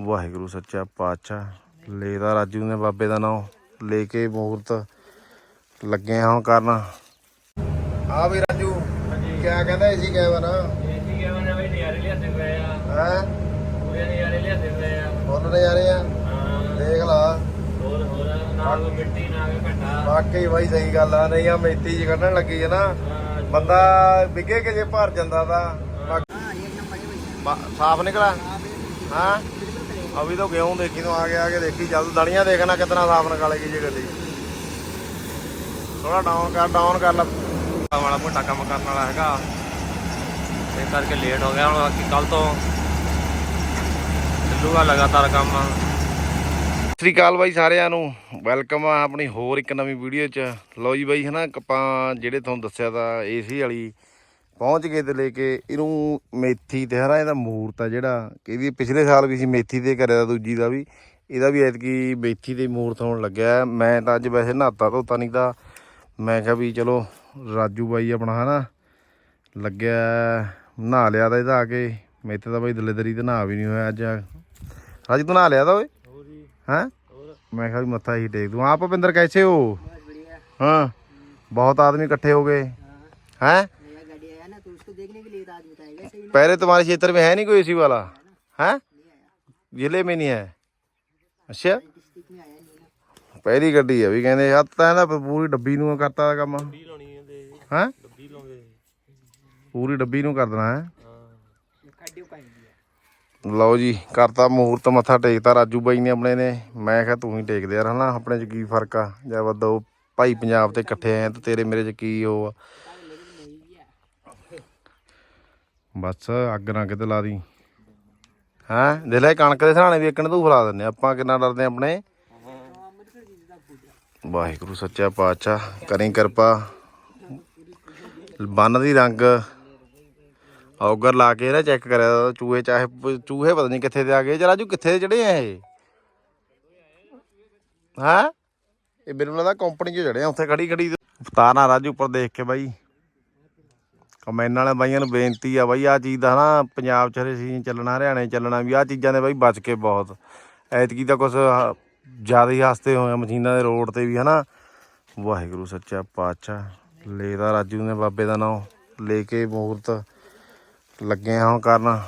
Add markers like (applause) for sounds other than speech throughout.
ਵਾਹਿਗੁਰੂ ਸੱਚਾ ਪਾਤਸ਼ਾਹ। ਲੈਦਾ ਰਾਜੂ ਨੇ ਬਾਬੇ ਦਾ ਨਾਮ ਲੈ ਕੇ ਮੂਰਤ ਲੱਗੇ ਆ ਹੁਣ ਕਰਨ। ਆ ਵੀ ਰਾਜੂ ਕੀ ਕਹਿੰਦਾ ਏਸੀ ਕੈਮਰਾ ਏਸੀ ਕਿਵੇਂ ਨੇ ਬਈ ਨਿਆਰੇ ਲਿਆਦੇ ਪਏ ਆ। ਹੈ? ਪੂਰੇ ਨਿਆਰੇ ਲਿਆਦੇ ਪਏ ਆ। ਫੁੱਲ ਨਜ਼ਾਰੇ ਆ? ਹਾਂ। ਦੇਖ ਲਾ। ਹੋਰ ਹੋਰ ਨਾ ਕੋਈ ਮਿੱਟੀ ਨਾ ਕੋਈ ਘਟਾ। ਵਾਕਈ ਬਾਈ ਸਹੀ ਗੱਲ ਆ ਨਹੀਂ ਆ ਮੇਤੀ ਜੀ ਕੱਢਣ ਲੱਗੀ ਹੈ ਨਾ ਬੰਦਾ ਵਿਗੇ ਕੇ ਜੇ ਭਰ ਜਾਂਦਾ ਤਾਂ ਸਾਫ਼ ਨਿਕਲਾ ਹਾਂ? ਅਭੀ ਤਾਂ ਗਿਉਂ ਦੇਖੀ ਤੂੰ ਆ ਗਿਆ ਆ ਕੇ ਦੇਖੀ? ਜਦ ਦਣੀਆਂ ਦੇਖਣਾ ਕਿਤਨਾ ਸਾਫ਼ ਨਿਕਾਲੇਗੀ ਜੇ ਗੱਡੀ। ਥੋੜਾ ਡਾਊਨ ਕਰ ਡਾਊਨ ਕਰ ਲਾ। ਵਾਲਾ ਮੋਟਾ ਕੰਮ ਕਰਨ ਵਾਲਾ ਹੈਗਾ। ਇਹ ਕਰਕੇ ਲੇਟ ਹੋ ਗਿਆ ਹੁਣ ਬਾਕੀ ਕੱਲ ਤੋਂ ਚੱਲੂਗਾ ਲਗਾਤਾਰ ਕੰਮ। ਸਤਿ ਸ੍ਰੀ ਅਕਾਲ ਬਾਈ ਸਾਰਿਆਂ ਨੂੰ। ਵੈਲਕਮ ਆ ਆਪਣੀ ਹੋਰ ਇੱਕ ਨਵੀਂ ਵੀਡੀਓ 'ਚ। ਲਓ ਜੀ ਬਾਈ ਹਨਾ ਆਪਾਂ ਜਿਹੜੇ ਤੁਹਾਨੂੰ ਦੱਸਿਆ ਤਾਂ ਏਸੀ ਵਾਲੀ ਪਹੁੰਚ ਗਏ ਤੇ ਲੈ ਕੇ ਇਹਨੂੰ ਮੇਥੀ ਤੇ ਹਰਾ ਇਹਦਾ ਮੂਰਤ ਆ ਜਿਹੜਾ ਇਹਦੀ ਪਿਛਲੇ ਸਾਲ ਵੀ ਸੀ ਮੇਥੀ ਦੇ ਘਰੇ ਦਾ ਦੂਜੀ ਦਾ ਵੀ। ਇਹਦਾ ਵੀ ਐਤਕੀ ਮੇਥੀ ਦੇ ਮੂਰਤ ਹੋਣ ਲੱਗਿਆ ਮੈਂ ਤਾਂ ਅੱਜ ਵੈਸੇ ਨਹਾਤਾ ਧੋਤਾ ਨਹੀਂ ਤਾਂ ਮੈਂ ਕਿਹਾ ਵੀ ਚਲੋ ਰਾਜੂ ਬਾਈ ਆਪਣਾ ਹਨਾ ਲੱਗਿਆ ਨਹਾ ਲਿਆ ਤਾਂ ਇਹਦਾ ਆ ਕੇ। ਮੇਥੇ ਦਾ ਬਾਈ ਦਲੇਦਰੀ ਤੇ ਨਹਾ ਵੀ ਨਹੀਂ ਹੋਇਆ ਅੱਜ। ਰਾਜੂ ਤੂੰ ਨਹਾ ਲਿਆ ਤਾਂ ਓਏ? ਹਾਂ? ਮੈਂ ਕਿਹਾ ਵੀ ਮੱਥਾ ਹੀ ਟੇਕ ਦੂੰ। ਆਪ ਭਿੰਦਰ ਕੈਸੇ ਹੋ? ਹਾਂ। ਬਹੁਤ ਆਦਮੀ ਇਕੱਠੇ ਹੋ ਗਏ। ਹੈ? पहले तुम्हारे क्षेत्र में है नहीं कोई एसी वाला हैं जिले में नहीं है अच्छा डिस्ट्रिक्ट में आया नहीं ना ਪਹਿਲੀ ਗੱਡੀ ਆ ਵੀ ਕਹਿੰਦੇ ਹੱਥ ਤਾਂ ਇਹਦਾ ਪੂਰੀ ਡੱਬੀ ਨੂੰ ਕਰਤਾ ਦਾ ਕੰਮ ਡੱਬੀ ਲਾਉਣੀ ਇਹਦੇ ਹੈ ਡੱਬੀ ਲਾਉਂਦੇ ਪੂਰੀ ਡੱਬੀ ਨੂੰ ਕਰ ਦੇਣਾ ਹੈ ਹਾਂ खड्डे का इंडिया ਲਓ ਜੀ ਕਰਤਾ ਮਹੂਰਤ ਮੱਥਾ ਟੇਕਤਾ ਰਾਜੂ ਬਾਈ ਨੇ ਆਪਣੇ ਨੇ ਮੈਂ ਕਿਹਾ ਤੂੰ ਹੀ ਟੇਕ ਦੇ ਯਾਰ ਹਨਾ ਆਪਣੇ ਚ ਕੀ ਫਰਕ ਆ ਜਾਂ ਵੱਦੋ ਭਾਈ ਪੰਜਾਬ ਤੇ ਇਕੱਠੇ ਆਏ ਆ ਤੇ ਤੇਰੇ ਮੇਰੇ ਚ ਕੀ ਉਹ ਆ ਬਸ, ਅੱਗ ਨਾ ਕਿਤੇ ਲਾ ਦੀ ਹਾਂ? ਦੇ ਲੈ, ਕਣਕ ਦੇ ਸਹਾਣੇ ਵੀ ਇੱਕ ਨੇ ਤੂੰ ਫਲਾ ਦਿੰਨੇ ਆਪਾਂ ਕਿੰਨਾ ਡਰਦੇ ਆ ਆਪਣੇ? ਵਾਹਿਗੁਰੂ, ਸੱਚਾ ਪਾਤਸ਼ਾਹ, ਕਰੀ ਕਿਰਪਾ। ਬੰਨ ਦੀ ਰੰਗ ਔਗਰ ਲਾ ਕੇ ਨਾ ਚੈੱਕ ਕਰਿਆ, ਚੂਹੇ ਚਾਹੇ, ਚੂਹੇ ਪਤਾ ਨਹੀਂ ਕਿੱਥੇ ਦੇ ਆ ਗਏ। ਚਲ ਰਾਜੂ ਕਿੱਥੇ ਦੇ ਚੜੇ ਆ ਇਹ? ਹਾਂ? ਇਹ ਮੈਨੂੰ ਲੱਗਦਾ ਕੰਪਨੀ 'ਚ ਚੜੇ ਆ, ਉੱਥੇ ਖੜੀ ਖੜੀ ਉਤਾਰਨਾ ਰਾਜੂ ਉੱਪਰ ਦੇਖ ਕੇ ਬਾਈ। ਕਮੈਨ ਵਾਲੇ ਬਾਈਆਂ ਨੂੰ ਬੇਨਤੀ ਆ ਬਾਈ ਆ ਚੀਜ਼ ਦਾ ਨਾ ਪੰਜਾਬ 'ਚ ਹਰੇ ਸੀ ਚੱਲਣਾ, ਹਰਿਆਣੇ ਚੱਲਣਾ ਵੀ ਆ ਚੀਜ਼ਾਂ ਦੇ ਬਾਈ ਬਚ ਕੇ ਬਹੁਤ। ਐਤਕੀ ਤਾਂ ਕੁਝ ਜ਼ਿਆਦਾ ਹੀ ਹਸਤੇ ਹੋਏ ਮਸ਼ੀਨਾਂ ਦੇ ਰੋਡ ਤੇ ਵੀ, ਹਨਾ? ਵਾਹਿਗੁਰੂ ਸੱਚਾ ਪਾਤਸ਼ਾਹ ਲੈਦਾ ਰਾਜੂ ਨੇ ਬਾਬੇ ਦਾ ਨਾਮ ਲੈ ਕੇ ਮੂਰਤ ਲੱਗੇ ਹੁਣ ਕਰਨ।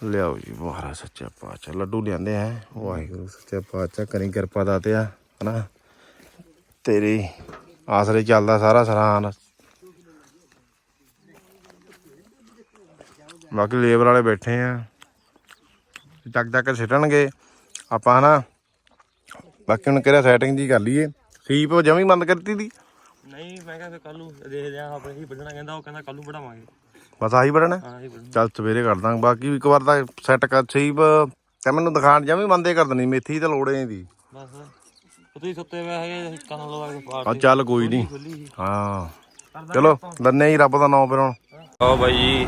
ਲਿਆਓ ਜੀ ਮਹਾਰਾ ਸੱਚਾ ਪਾਤਸ਼ਾਹ, ਲੱਡੂ ਲਿਆਂਦੇ ਆ, ਵਾਹਿਗੁਰੂ ਸੱਚਾ ਪਾਤਸ਼ਾਹ, ਕਰੀ ਕਿਰਪਾ ਦਾਤਿਆ ਹਨਾ? ਤੇਰੇ ਆਸਰੇ ਚੱਲਦਾ ਸਾਰਾ ਸਰਾਨ। ਬਾਕੀ ਲੇਬਰ ਵਾਲੇ ਬੈਠੇ ਆ। ਚੱਕ ਚੱਕ ਸਿੱਟਣਗੇ। ਆਪਾਂ ਹਨਾ ਬਾਕੀ ਹੁਣ ਕਿਹੜਾ ਸੈਟਿੰਗ ਜੀ ਕਰ ਲਈਏ। ਸੀਪ ਜਮੀ ਬੰਦ ਕਰਤੀ ਦੀ। ਨਹੀਂ ਮੈਂ ਕਿਹਾ ਫਿਰ ਕੱਲ ਨੂੰ ਦੇਖਦੇ ਆ ਆਪਣੇ ਹੀ ਵੱਢਣਾ ਕਹਿੰਦਾ ਉਹ ਕਹਿੰਦਾ ਕੱਲ ਨੂੰ ਵਢਾਵਾਂਗੇ। ਬਸ ਆਹੀ ਬੜਨਾ ਹਾਂ ਇਹ ਵੱਢਣਾ। ਚੱਲ ਸਵੇਰੇ ਕਰ ਦਾਂਗੇ। ਬਾਕੀ ਇੱਕ ਵਾਰ ਤਾਂ ਸੈੱਟ ਕਰ ਸੀਪ ਤੇ ਮੈਨੂੰ ਦਿਖਾਣ ਜਮੀ ਬੰਦੇ ਕਰ ਦੇਣੀ ਮੇਥੀ ਤਾਂ ਲੋੜ ਦੀ। ਬਸ ਉਹ ਤੁਸੀਂ ਸੁੱਤੇ ਪਏ ਹੈਗੇ ਕੰਨ ਲਵਾ ਕੇ ਪਾੜ ਆ ਚੱਲ ਕੋਈ ਨਹੀਂ ਖੁੱਲੀ ਹਾਂ। ਚਲੋ ਲੰਨੇ ਹੀ ਰੱਬ ਦਾ ਨਾਮ ਫਿਰ ਹੁਣ। ਓ ਬਾਈ ਜੀ।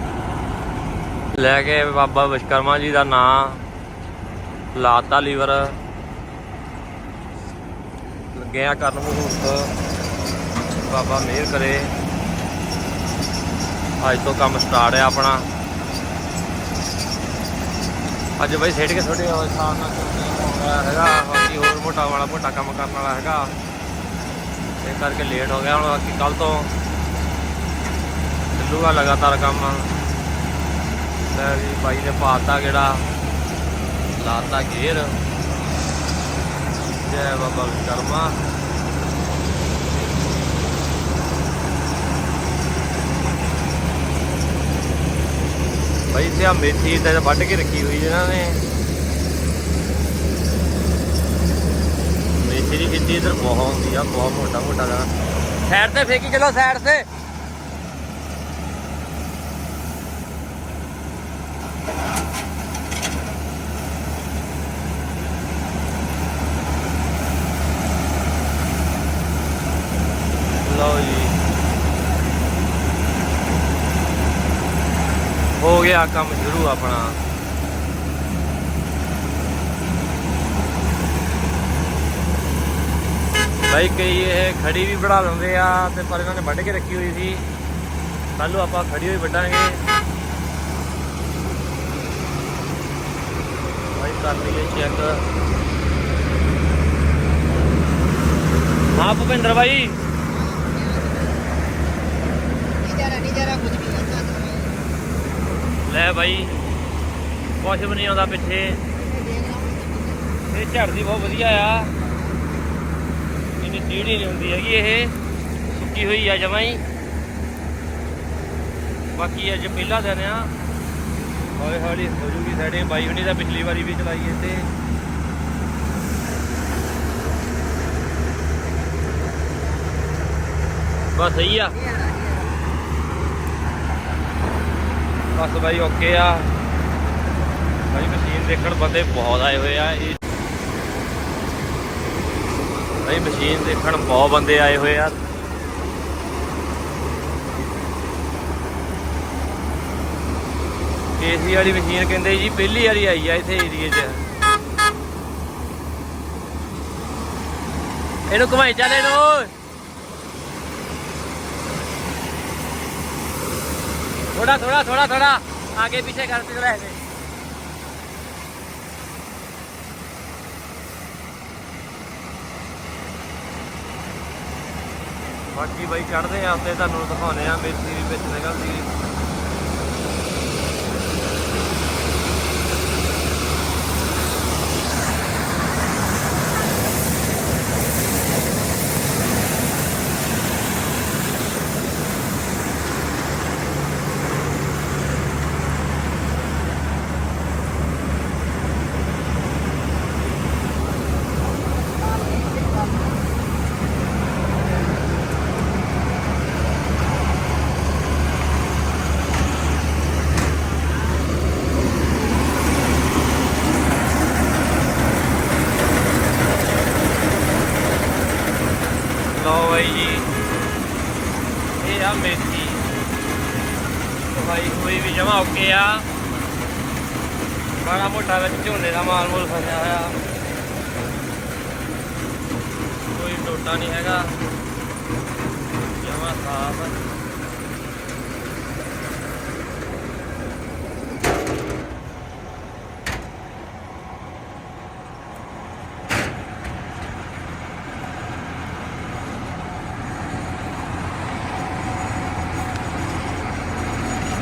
ਲੈ ਕੇ ਬਾਬਾ ਵਿਸ਼ਕਰਮਾ ਜੀ ਦਾ ਨਾਂ, ਲਾਤਾ ਲੀਵਰ। ਲੱਗਿਆ ਕਰਨ ਮਹੂਰਤ ਬਾਬਾ ਮਿਹਰ ਕਰੇ। ਅੱਜ ਤੋਂ ਕੰਮ ਸਟਾਰਟ ਹੈ ਆਪਣਾ। ਅੱਜ ਬਈ ਛੇੜ ਕੇ ਛੋਟੇ ਹੋਏ ਸਾਲ ਨਾਲ ਹੋ ਹੈਗਾ। ਬਾਕੀ ਹੋਰ ਮੋਟਾ ਵਾਲਾ ਮੋਟਾ ਕੰਮ ਕਰਨ ਵਾਲਾ ਹੈਗਾ। ਇਹ ਕਰਕੇ ਲੇਟ ਹੋ ਗਿਆ। ਹੁਣ ਬਾਕੀ ਕੱਲ ਤੋਂ ਚੱਲੂਗਾ ਲਗਾਤਾਰ ਕੰਮ। ਲੈ ਵੀ ਬਾਈ ਨੇ ਪਾਤਾ ਕਿਹੜਾ ਲਾਤਾ ਗੇਰ ਜੈ ਬਾਬਾ ਵਿਕਰਮਾ। ਬਾਈ ਤੇ ਆ ਮੇਥੀ ਤੇ ਵੱਢ ਕੇ ਰੱਖੀ ਹੋਈ ਇਹਨਾਂ ਨੇ। ਮੇਥੀ ਦੀ ਖੇਤੀ ਇਧਰ ਬਹੁਤ ਹੁੰਦੀ ਆ, ਬਹੁਤ ਮੋਟਾ ਮੋਟਾ ਦਾ। ਸਾਈਡ ਤੇ ਫੇਕੀ ਚਲੋ, ਸਾਈਡ ਤੇ ਲਓ ਜੀ ਹੋ ਕੰਮ ਸ਼ੁਰੂ ਆਪਣਾ। ਬਾਈ ਕਈ ਇਹ ਖੜੀ ਵੀ ਬਣਾ ਦਿੰਦੇ ਆ ਤੇ ਪਰ ਇਹਨਾਂ ਨੇ ਵੱਢ ਕੇ ਰੱਖੀ ਹੋਈ ਸੀ। ਕੱਲ ਨੂੰ ਆਪਾਂ ਖੜੀ ਹੋਈ ਵੱਢਾਂਗੇ। ਕਰ ਲਈਏ ਚੈੱਕ ਹਾਂ ਭੁਪਿੰਦਰ ਭਾਈ ਲੈ ਭਾਈ ਕੁਛ ਵੀ ਨਹੀਂ ਆਉਂਦਾ ਪਿੱਛੇ। ਇਹ ਝੜਦੀ ਬਹੁਤ ਵਧੀਆ ਆ। ਇਹਨੀ ਟੀੜੀ ਨਹੀਂ ਹੁੰਦੀ ਹੈਗੀ ਇਹ। ਸੁੱਕੀ ਹੋਈ ਆ ਜਮਾ ਹੀ। ਬਾਕੀ ਅੱਜ ਪਹਿਲਾ ਦਿਨ ਆ। ਹੌਲੀ ਹੌਲੀ ਹੋ ਜੂਗੀ ਸੈਟਿੰਗ ਬਾਈ ਹੁਣੀ ਤਾਂ ਪਿਛਲੀ ਵਾਰੀ ਵੀ ਚਲਾਈ ਇੱਥੇ। ਬਸ ਸਹੀ ਆ। ਬਸ ਬਾਈ ਓਕੇ ਆ। ਬਾਈ ਮਸ਼ੀਨ ਦੇਖਣ ਬੰਦੇ ਬਹੁਤ ਆਏ ਹੋਏ ਆ। ਇਹ ਬਾਈ ਮਸ਼ੀਨ ਦੇਖਣ ਬਹੁਤ ਬੰਦੇ ਆਏ ਹੋਏ ਆ। ਏਸੀ ਵਾਲੀ ਮਸ਼ੀਨ ਕਹਿੰਦੇ ਜੀ, ਪਹਿਲੀ ਵਾਰੀ ਆਈ ਆ ਇੱਥੇ ਏਰੀਏ 'ਚ। ਇਹਨੂੰ ਘੁਮਾਈ ਚੱਲ ਇਹਨੂੰ। थोड़ा थोड़ा थोड़ा थोड़ा आगे पीछे करते रहे ਬਾਕੀ ਬਾਈ ਚੜਦੇ ਆ ਉੱਤੇ ਤੁਹਾਨੂੰ ਦਿਖਾਉਨੇ ਆ ਮੇਥੀ ਵੀ ਵਿੱਚ ਨਿਕਲਦੀ ਭਾਈ, ਕੋਈ ਵੀ ਜਮਾ ਓਕੇ ਆ। ਮਾੜਾ ਮੋਟਾ ਵਿੱਚ ਝੋਨੇ ਦਾ ਮਾਲ ਮੋਲ ਫਸਿਆ ਹੋਇਆ। ਕੋਈ ਟੋਟਾ ਨਹੀਂ ਹੈਗਾ। ਜਮਾ ਸਾਫ਼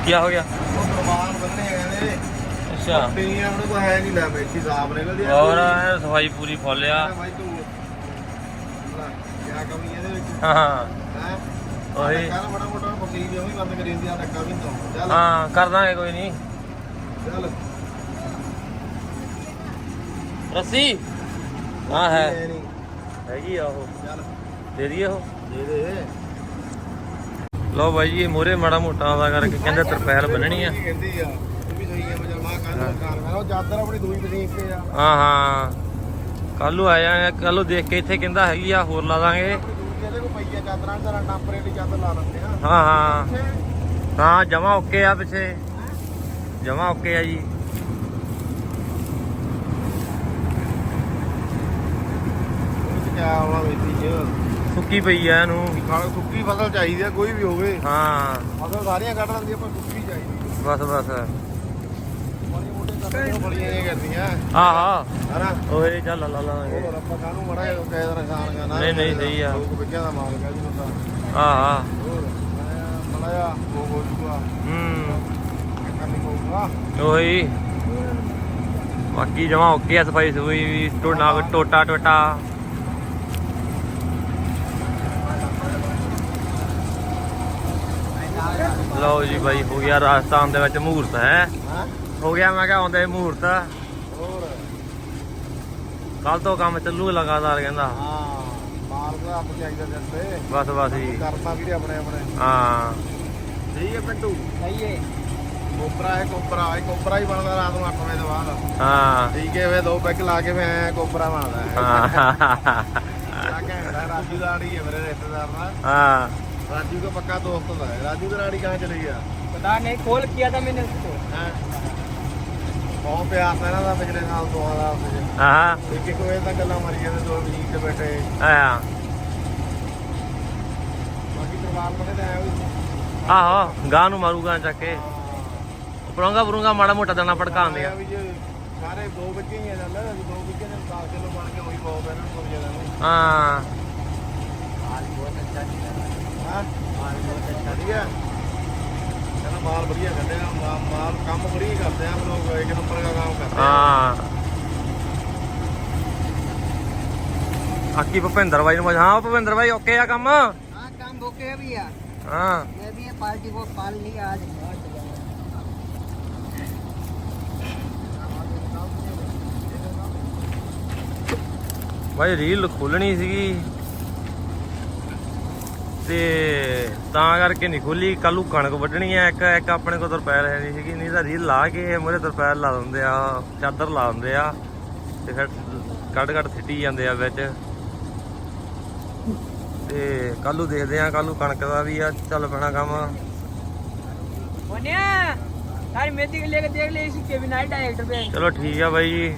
ਕੀ ਹੋ ਗਿਆ। ਉਹ ਪ੍ਰਮਾਣ ਬੰਨੇ ਕਹਿੰਦੇ ਅੱਛਾ। ਪੀਆਂ ਉਹਨੂੰ ਕੋਈ ਹੈ ਨਹੀਂ ਲੈ ਬੈਠੀ ਸਾਫ਼ ਨਿਕਲਦੀ ਆ। ਹੋਰ ਐਨ ਸਫ਼ਾਈ ਪੂਰੀ ਫੁੱਲ ਆ। ਭਾਈ ਤੂੰ। ਲੈ, ਕਿਆ ਕਮੀ ਇਹਦੇ ਵਿੱਚ। ਹਾਂ ਹੈ। ਉਹੀ। ਕੱਲ ਬੜਾ ਮੋਟਾ ਪੱਕੀ ਵੀ ਉਹ ਵੀ ਬੰਦ ਕਰੀ ਜਾਂਦੀ ਆ ਟੱਕਾ ਵੀ ਤੋਂ। ਚੱਲ। ਹਾਂ ਕਰ ਦਾਂਗੇ ਕੋਈ ਨਹੀਂ ਚੱਲ। ਰੱਸੀ? ਹਾਂ ਹੈਗੀ ਆ ਉਹ। ਚੱਲ। ਦੇ ਦਈਏ ਉਹ। ਦੇ ਦੇ। ਲਓ ਬਾਈ ਜੀ ਮੋਰੇ ਮਾੜਾ ਮੋਟਾ ਆਉਂਦਾ ਕਰਕੇ ਕਹਿੰਦੇ ਤਰਪੈਲ ਬੰਨਣੀ ਆ। ਕਹਿੰਦੀ ਆ ਉਹ ਵੀ ਸਹੀ ਆ ਮਜਾ ਮਾ ਕੱਲ ਨੂੰ ਕਾਰ ਮੈਂ ਉਹ ਚਾਦਰ ਆਪਣੀ ਦੂਈ ਮਸ਼ੀਨ ਤੇ ਆ। ਹਾਂ ਹਾਂ। ਕੱਲੂ ਆਇਆ ਕੱਲੂ ਦੇਖ ਕੇ ਇੱਥੇ ਕਹਿੰਦਾ ਹੈਗੀ ਆ ਹੋਰ ਲਾ ਦਾਂਗੇ। ਹਾਂ ਹਾਂ। ਹਾਂ ਜਮਾ ਓਕੇ ਆ ਪਿੱਛੇ। ਜਮਾ ਓਕੇ ਆ ਜੀ। ਕਿਆ ਆਵਾ ਵੇਤੀ ਚ ਸੁੱਕੀ ਪਈ ਆ ਇਹਨੂੰ। ਖਾਲ ਸੁੱਕੀ ਫਸਲ ਚਾਹੀਦੀ ਆ ਕੋਈ ਵੀ ਹੋਵੇ। ਹਾਂ। ਫਸਲ ਸਾਰੀਆਂ ਕੱਢ ਲੈਂਦੀ ਆ ਪਰ ਸੁੱਕੀ ਚਾਹੀਦੀ ਬਸ ਬਸ। ਮਾੜੀ ਮੋਟੇ ਕਰਦੇ ਉਹ ਬੜੀਆਂ ਇਹ ਕਰਦੀਆਂ ਆਹਾ ਹਨਾ? ਓਏ ਚੱਲ ਲਾ ਲਾਂਗੇ ਹੋਰ ਆਪਾਂ ਕਾਹਨੂੰ ਮੜਾ ਕਹਿ ਦਾ ਨਿਸ਼ਾਨ ਕਰਨਾ ਨਹੀਂ, ਨਹੀਂ, ਸਹੀ ਆ। ਲੋਕ ਵਿਕਿਆ ਦਾ ਮਾਲ ਕਾ ਜੀ ਹੁੰਦਾ ਆਹਾ ਹੋਰ ਮੜਾਇਆ ਉਹ ਹੋ ਜੂਗਾ ਹੂੰ। ਕਰਨੀ ਪਊਗਾ। ਓਏ। ਬਾਕੀ ਜਮਾ ਓਕੇ ਆ ਸਫ਼ਾਈ ਸੁਈ ਵੀ ਟੋਟਾ ਟੋਟਾ ਟੋਟਾ। ਲਓ ਜੀ ਬਾਈ ਹੋ ਗਿਆ ਰਾਜਸਥਾਨ ਦੇ ਵਿੱਚ ਮਹੂਰਤ ਹੈ? ਹੋ ਗਿਆ ਮੈਂ ਕਿਹਾ ਆਉਂਦੇ ਮਹੂਰਤ ਹੋਰ ਕੱਲ ਤੋਂ ਕੰਮ ਚੱਲੂ ਲਗਾਤਾਰ ਕਹਿੰਦਾ। ਹਾਂ ਮਾਲ ਦਾ ਆਪ ਚਾਹੀਦਾ ਦੱਸੇ ਬਸ ਬਸ ਜੀ। ਕਰਨਾ ਵੀਰੇ ਆਪਣੇ ਆਪਣੇ ਹਾਂ। ਸਹੀ ਹੈ ਪਿੰਟੂ। ਸਹੀ ਹੈ। ਕੋਪਰਾ ਹੈ ਕੋਪਰਾ ਹੈ ਕੋਪਰਾ ਹੀ ਬਣਦਾ ਰਾਤ ਨੂੰ 8 ਵਜੇ ਤੋਂ ਬਾਅਦ। ਹਾਂ। ਠੀਕ ਹੈ ਵੇ ਦੋ ਪੈਕ ਲਾ ਕੇ ਮੈਂ ਕੋਪਰਾ ਬਣਦਾ राजू का पक्का दोस्त था राजू का राड़ी कहाँ चली गया पता नहीं कॉल किया था मैंने उसको हैं? बहुत प्यास है ना था पिछले साल दो हजार से ਹਾਂ एक एक बजे तक गल्ला मरी जाते दो मशीन से बैठे ਆਇਆ बाकी परिवार बने तो आए हुए ਆਹੋ ਗਾਂ ਨੂੰ ਮਾਰੂਗਾ ਚੱਕ ਕੇ ਪਰੋਂਗਾ ਪਰੂੰਗਾ ਮਾੜਾ ਮੋਟਾ ਦਾਣਾ ਪੜਕਾ ਆਉਂਦੇ ਆ भी जो ਸਾਰੇ ਦੋ ਵਿੱਚੇ ਹੀ ਆ ਜਾਂਦਾ ਦੋ ਵਿੱਚੇ ਦੇ 10 ਕਿਲੋ ਬਣ ਕੇ ਉਹੀ ਬਹੁਤ ਇਹਨਾਂ ਨੂੰ ਜਿਆਦਾ ਨਹੀਂ ਹਾਂ माल बहुत अच्छा निकला ਹਾਂ माल बहुत अच्छा ਵਧੀਆ ਕਹਿੰਦਾ ਮਾਲ ਵਧੀਆ ਕੱਢਿਆ ਮਾ- ਮਾਲ ਕੰਮ ਵਧੀਆ ਕਰਦੇ ਆ ਲੋਕ ਇੱਕ ਨੰਬਰ ਦਾ ਕੰਮ ਕਰਦੇ ਆ ਹਾਂ ਆਕੀ ਭੁਪਿੰਦਰ ਬਾਈ ਨੂੰ ਪੁੱਛ- ਹਾਂ ਭੁਪਿੰਦਰ ਬਾਈ ਓਕੇ ਆ ਕੰਮ हाँ काम ओके है भैया ਹਾਂ ये भी है पार्टी को पाल लिया आज ਬਾਈ ਰੀਲ ਖੋਲਣੀ ਸੀਗੀ ਤੇ ਤਾਂ ਕਰਕੇ ਨਹੀਂ ਖੋਲੀ। ਕੱਲੂ ਕਣਕ ਵੱਢਣੀ ਆ। ਇੱਕ ਇੱਕ ਆਪਣੇ ਕੋਲ ਤਰਪੈਲ ਹੈ ਨਹੀਂ ਸੀਗੀ। ਨਹੀਂ ਤਾਂ ਰੀਲ ਲਾ ਕੇ ਮੋਰੇ ਤਰਪੈਲ ਲਾ ਦਿੰਦੇ ਆ ਚਾਦਰ ਲਾ ਦਿੰਦੇ ਆ ਤੇ ਫਿਰ ਕੱਢ ਕੱਢ ਸਿੱਟੀ ਜਾਂਦੇ ਆ ਵਿੱਚ। ਤੇ ਕੱਲੂ ਦੇਖਦੇ ਆ ਕੱਲੂ ਕਣਕ ਦਾ ਵੀ ਆ ਚੱਲ ਪੈਣਾ ਕੰਮ। ਬੋਨਿਆ ਸਾਰੀ ਮੇਥੀ ਲੈ ਕੇ ਦੇਖ ਲਈ ਸੀ ਕੇਵਿਨ ਆਈ ਡਾਇਰੈਕਟਰ ਦੇ ਚਲੋ ਠੀਕ ਆ ਬਾਈ। ਜੀ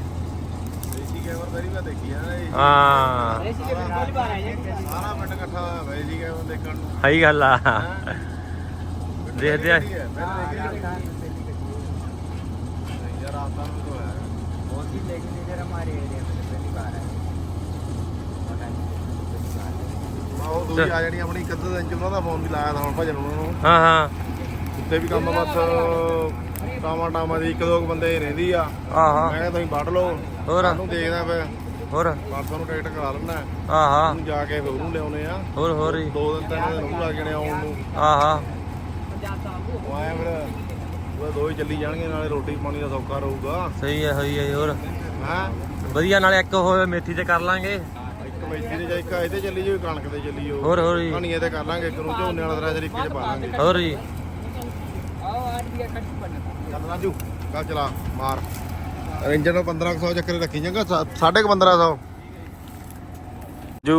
ਕੈਮਰਾਦਾਰੀ ਮੈਂ ਦੇਖੀ ਆ ਇਹ ਹਾਂ इसी के भी पहली बार आए हैं ਸਾਰਾ ਪਿੰਡ ਇਕੱਠਾ ਹੋਇਆ ਹੋਇਆ ਦੇਸੀ ਕੈਮਰਾ ਦੇਖਣ ਨੂੰ ਸਹੀ ਗੱਲ ਆ ਦੇਖਦੇ ਆ ਠੀਕ ਹੈ, ਮੈਂ ਤਾਂ ਦੇਖੀ ਨਹੀਂ। ਯਾਰ ਆਪਾਂ ਨੂੰ ਤਾਂ ਹੋਇਆ बहुत ही लेकिन इधर हमारे एरिया में तो पहली बार आए पता नहीं पहली बार आए। ਆ ਉਹ ਦੂਜੀ ਆ ਜਾਣੀ ਆਪਣੀ ਕੱਦ ਦਿਨ ਚ ਉਹਨਾਂ ਦਾ ਫੋਨ ਵੀ ਲਾਇਆ ਤਾਂ ਹੁਣ ਭਜਨ ਉਹਨਾਂ ਨੂੰ ਹਾਂ ਹਾਂ ਉੱਤੇ ਵੀ ਕੰਮ ਬਸ ਟਾਮਾ ਟਾਮਾ ਦੀ ਇੱਕ ਦੋ ਕੁ ਬੰਦੇ ਹੀ ਰਹਿੰਦੀ ਆ ਆਹਾ ਮੈਂ ਕਿਹਾ ਤੁਸੀਂ ਵੱਢ ਲਓ ਹੋਰ ਨੂੰ ਦੇਖਦਾ ਫਿਰ ਹੋਰ ਪਰਸੋਂ ਨੂੰ ਟਿਕਟ ਕਰਾ ਲੈਣਾ ਆਹਾ ਉਹਨੂੰ ਜਾ ਕੇ ਫਿਰ ਉਹਨੂੰ ਲਿਆਉਨੇ ਆ ਹੋਰ ਹੋਰ ਹੀ ਦੋ ਦਿਨ ਤਿੰਨ ਦਿਨ ਉਹਨੂੰ ਲੱਗ ਜਾਣੇ ਆਉਣ ਨੂੰ ਆਹਾ ਉਹ ਆਇਆ ਫਿਰ ਉਹ ਦੋ ਹੀ ਚੱਲੀ ਜਾਣਗੇ ਨਾਲੇ ਰੋਟੀ ਪਾਣੀ ਦਾ ਸੌਕਾ ਰਹੂਗਾ ਸਹੀ ਹੈ ਸਹੀ ਹੈ ਹੋਰ ਹਾਂ ਵਧੀਆ ਨਾਲੇ ਇੱਕ ਹੋਰ ਮੇਥੀ ਤੇ ਕਰ ਲਾਂਗੇ ਇੱਕ ਮੇਥੀ ਦੇ ਜਾਇਕਾ ਇਹਦੇ ਚੱਲੀ ਜੋ ਕਣਕ ਤੇ ਚੱਲੀ ਜੋ ਹੋਰ ਹੋਰ ਜੀ ਕਣੀਆਂ ਤੇ ਕਰ ਲਾਂਗੇ ਇੱਕ ਨੂੰ ਝੋਨੇ ਵਾਲਾ ਤਰਾ ਤਰੀਕੇ ਚ ਪਾ ਲਾਂਗੇ ਹੋਰ ਜੀ ਆਓ ਆੜ ਵੀ ਕੱਟ ਚੱਲ ਰਾਜੂ ਚੱਲ ਚਲਾ ਮਾਰ ਰੇਂਜਰ ਨੂੰ 1500 ਚੱਕਰ ਰੱਖੀ ਜਾਂਗਾ 1550 ਜੂ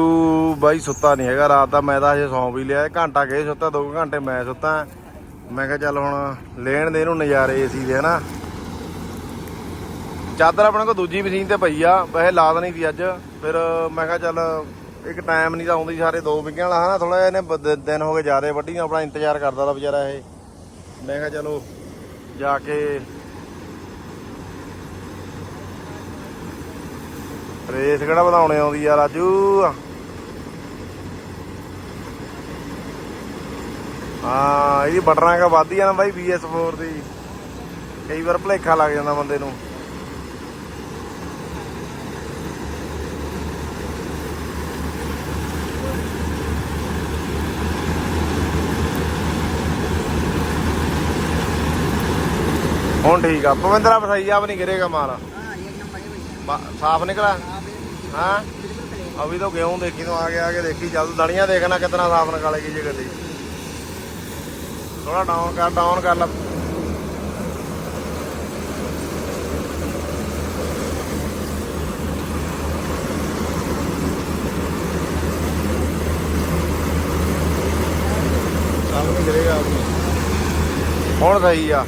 ਬਾਈ ਸੁੱਤਾ ਨਹੀਂ ਹੈਗਾ, ਰਾਤ ਦਾ ਮੈਂ ਤਾਂ ਹਜੇ ਸੌਂ ਵੀ ਲਿਆ ਘੰਟਾ ਕੇ ਸੁੱਤਾ 2 ਘੰਟੇ ਮੈਂ ਸੁੱਤਾ। ਮੈਂ ਕਿਹਾ ਚੱਲ ਹੁਣ ਲੈਣ ਦੇ ਇਹਨੂੰ ਨਜ਼ਾਰੇ ਏਸੀ ਦੇ, ਹਨਾ। ਚਾਦਰ ਆਪਣੇ ਕੋਲ ਦੂਜੀ ਮਸ਼ੀਨ ਤੇ ਪਈ ਆ, ਵੈਸੇ ਲਾ ਦੇਣੀ ਸੀ ਅੱਜ। ਫਿਰ ਮੈਂ ਕਿਹਾ ਚੱਲ ਇੱਕ ਟਾਈਮ ਨਹੀਂ ਤਾਂ ਆਉਂਦੀ ਸਾਰੇ ਦੋ ਵਿਕਿਆਂ ਵਾਲਾ, ਹਨਾ। ਥੋੜਾ ਜਿਹਾ ਇਹਨੇ ਦਿਨ ਹੋ ਗਏ ਜ਼ਿਆਦੇ ਵੱਡੀਆਂ ਆਪਣਾ ਇੰਤਜ਼ਾਰ ਕਰਦਾ ਦਾ ਵਿਚਾਰਾ ਇਹ। ਮੈਂ ਕਿਹਾ ਚਲੋ ਜਾ ਕੇ ਰੇਸ ਕਿਹੜਾ ਵਧਾਉਣੇ ਆਉਂਦੀ ਆ ਰਾਜੂ? ਹਾਂ ਇਹਦੀ ਬਟਨਾਂ ਕਾ ਵਾਧੀ ਆ ਨਾ ਬਾਈ BS4 ਦੀ। ਕਈ ਵਾਰ ਭਲੇਖਾ ਲੱਗ ਜਾਂਦਾ ਬੰਦੇ ਨੂੰ। ਹੁਣ ਠੀਕ ਆ ਪਵਿੰਦਰਾ ਬਸਾਈ ਆਪ ਨਹੀਂ ਗਿਰੇਗਾ ਮਾਲ। ਹਾਂ ਇੱਕ ਨੰਬਰ ਹੈ ਸਾਫ਼ ਨਿਕਲਾ आप एक ਹਾਂ बिल्कुल clear। ਅਭੀ ਤਾਂ गेहूं देखी तो आगे आगे देखी चल दड़ियां देखना कितना साफ निकालेगी ये गड्डी थोड़ा डाउन कर डाउन कर ला सामने गिरेगा अपनी ਹੁਣ ਸਹੀ ਆ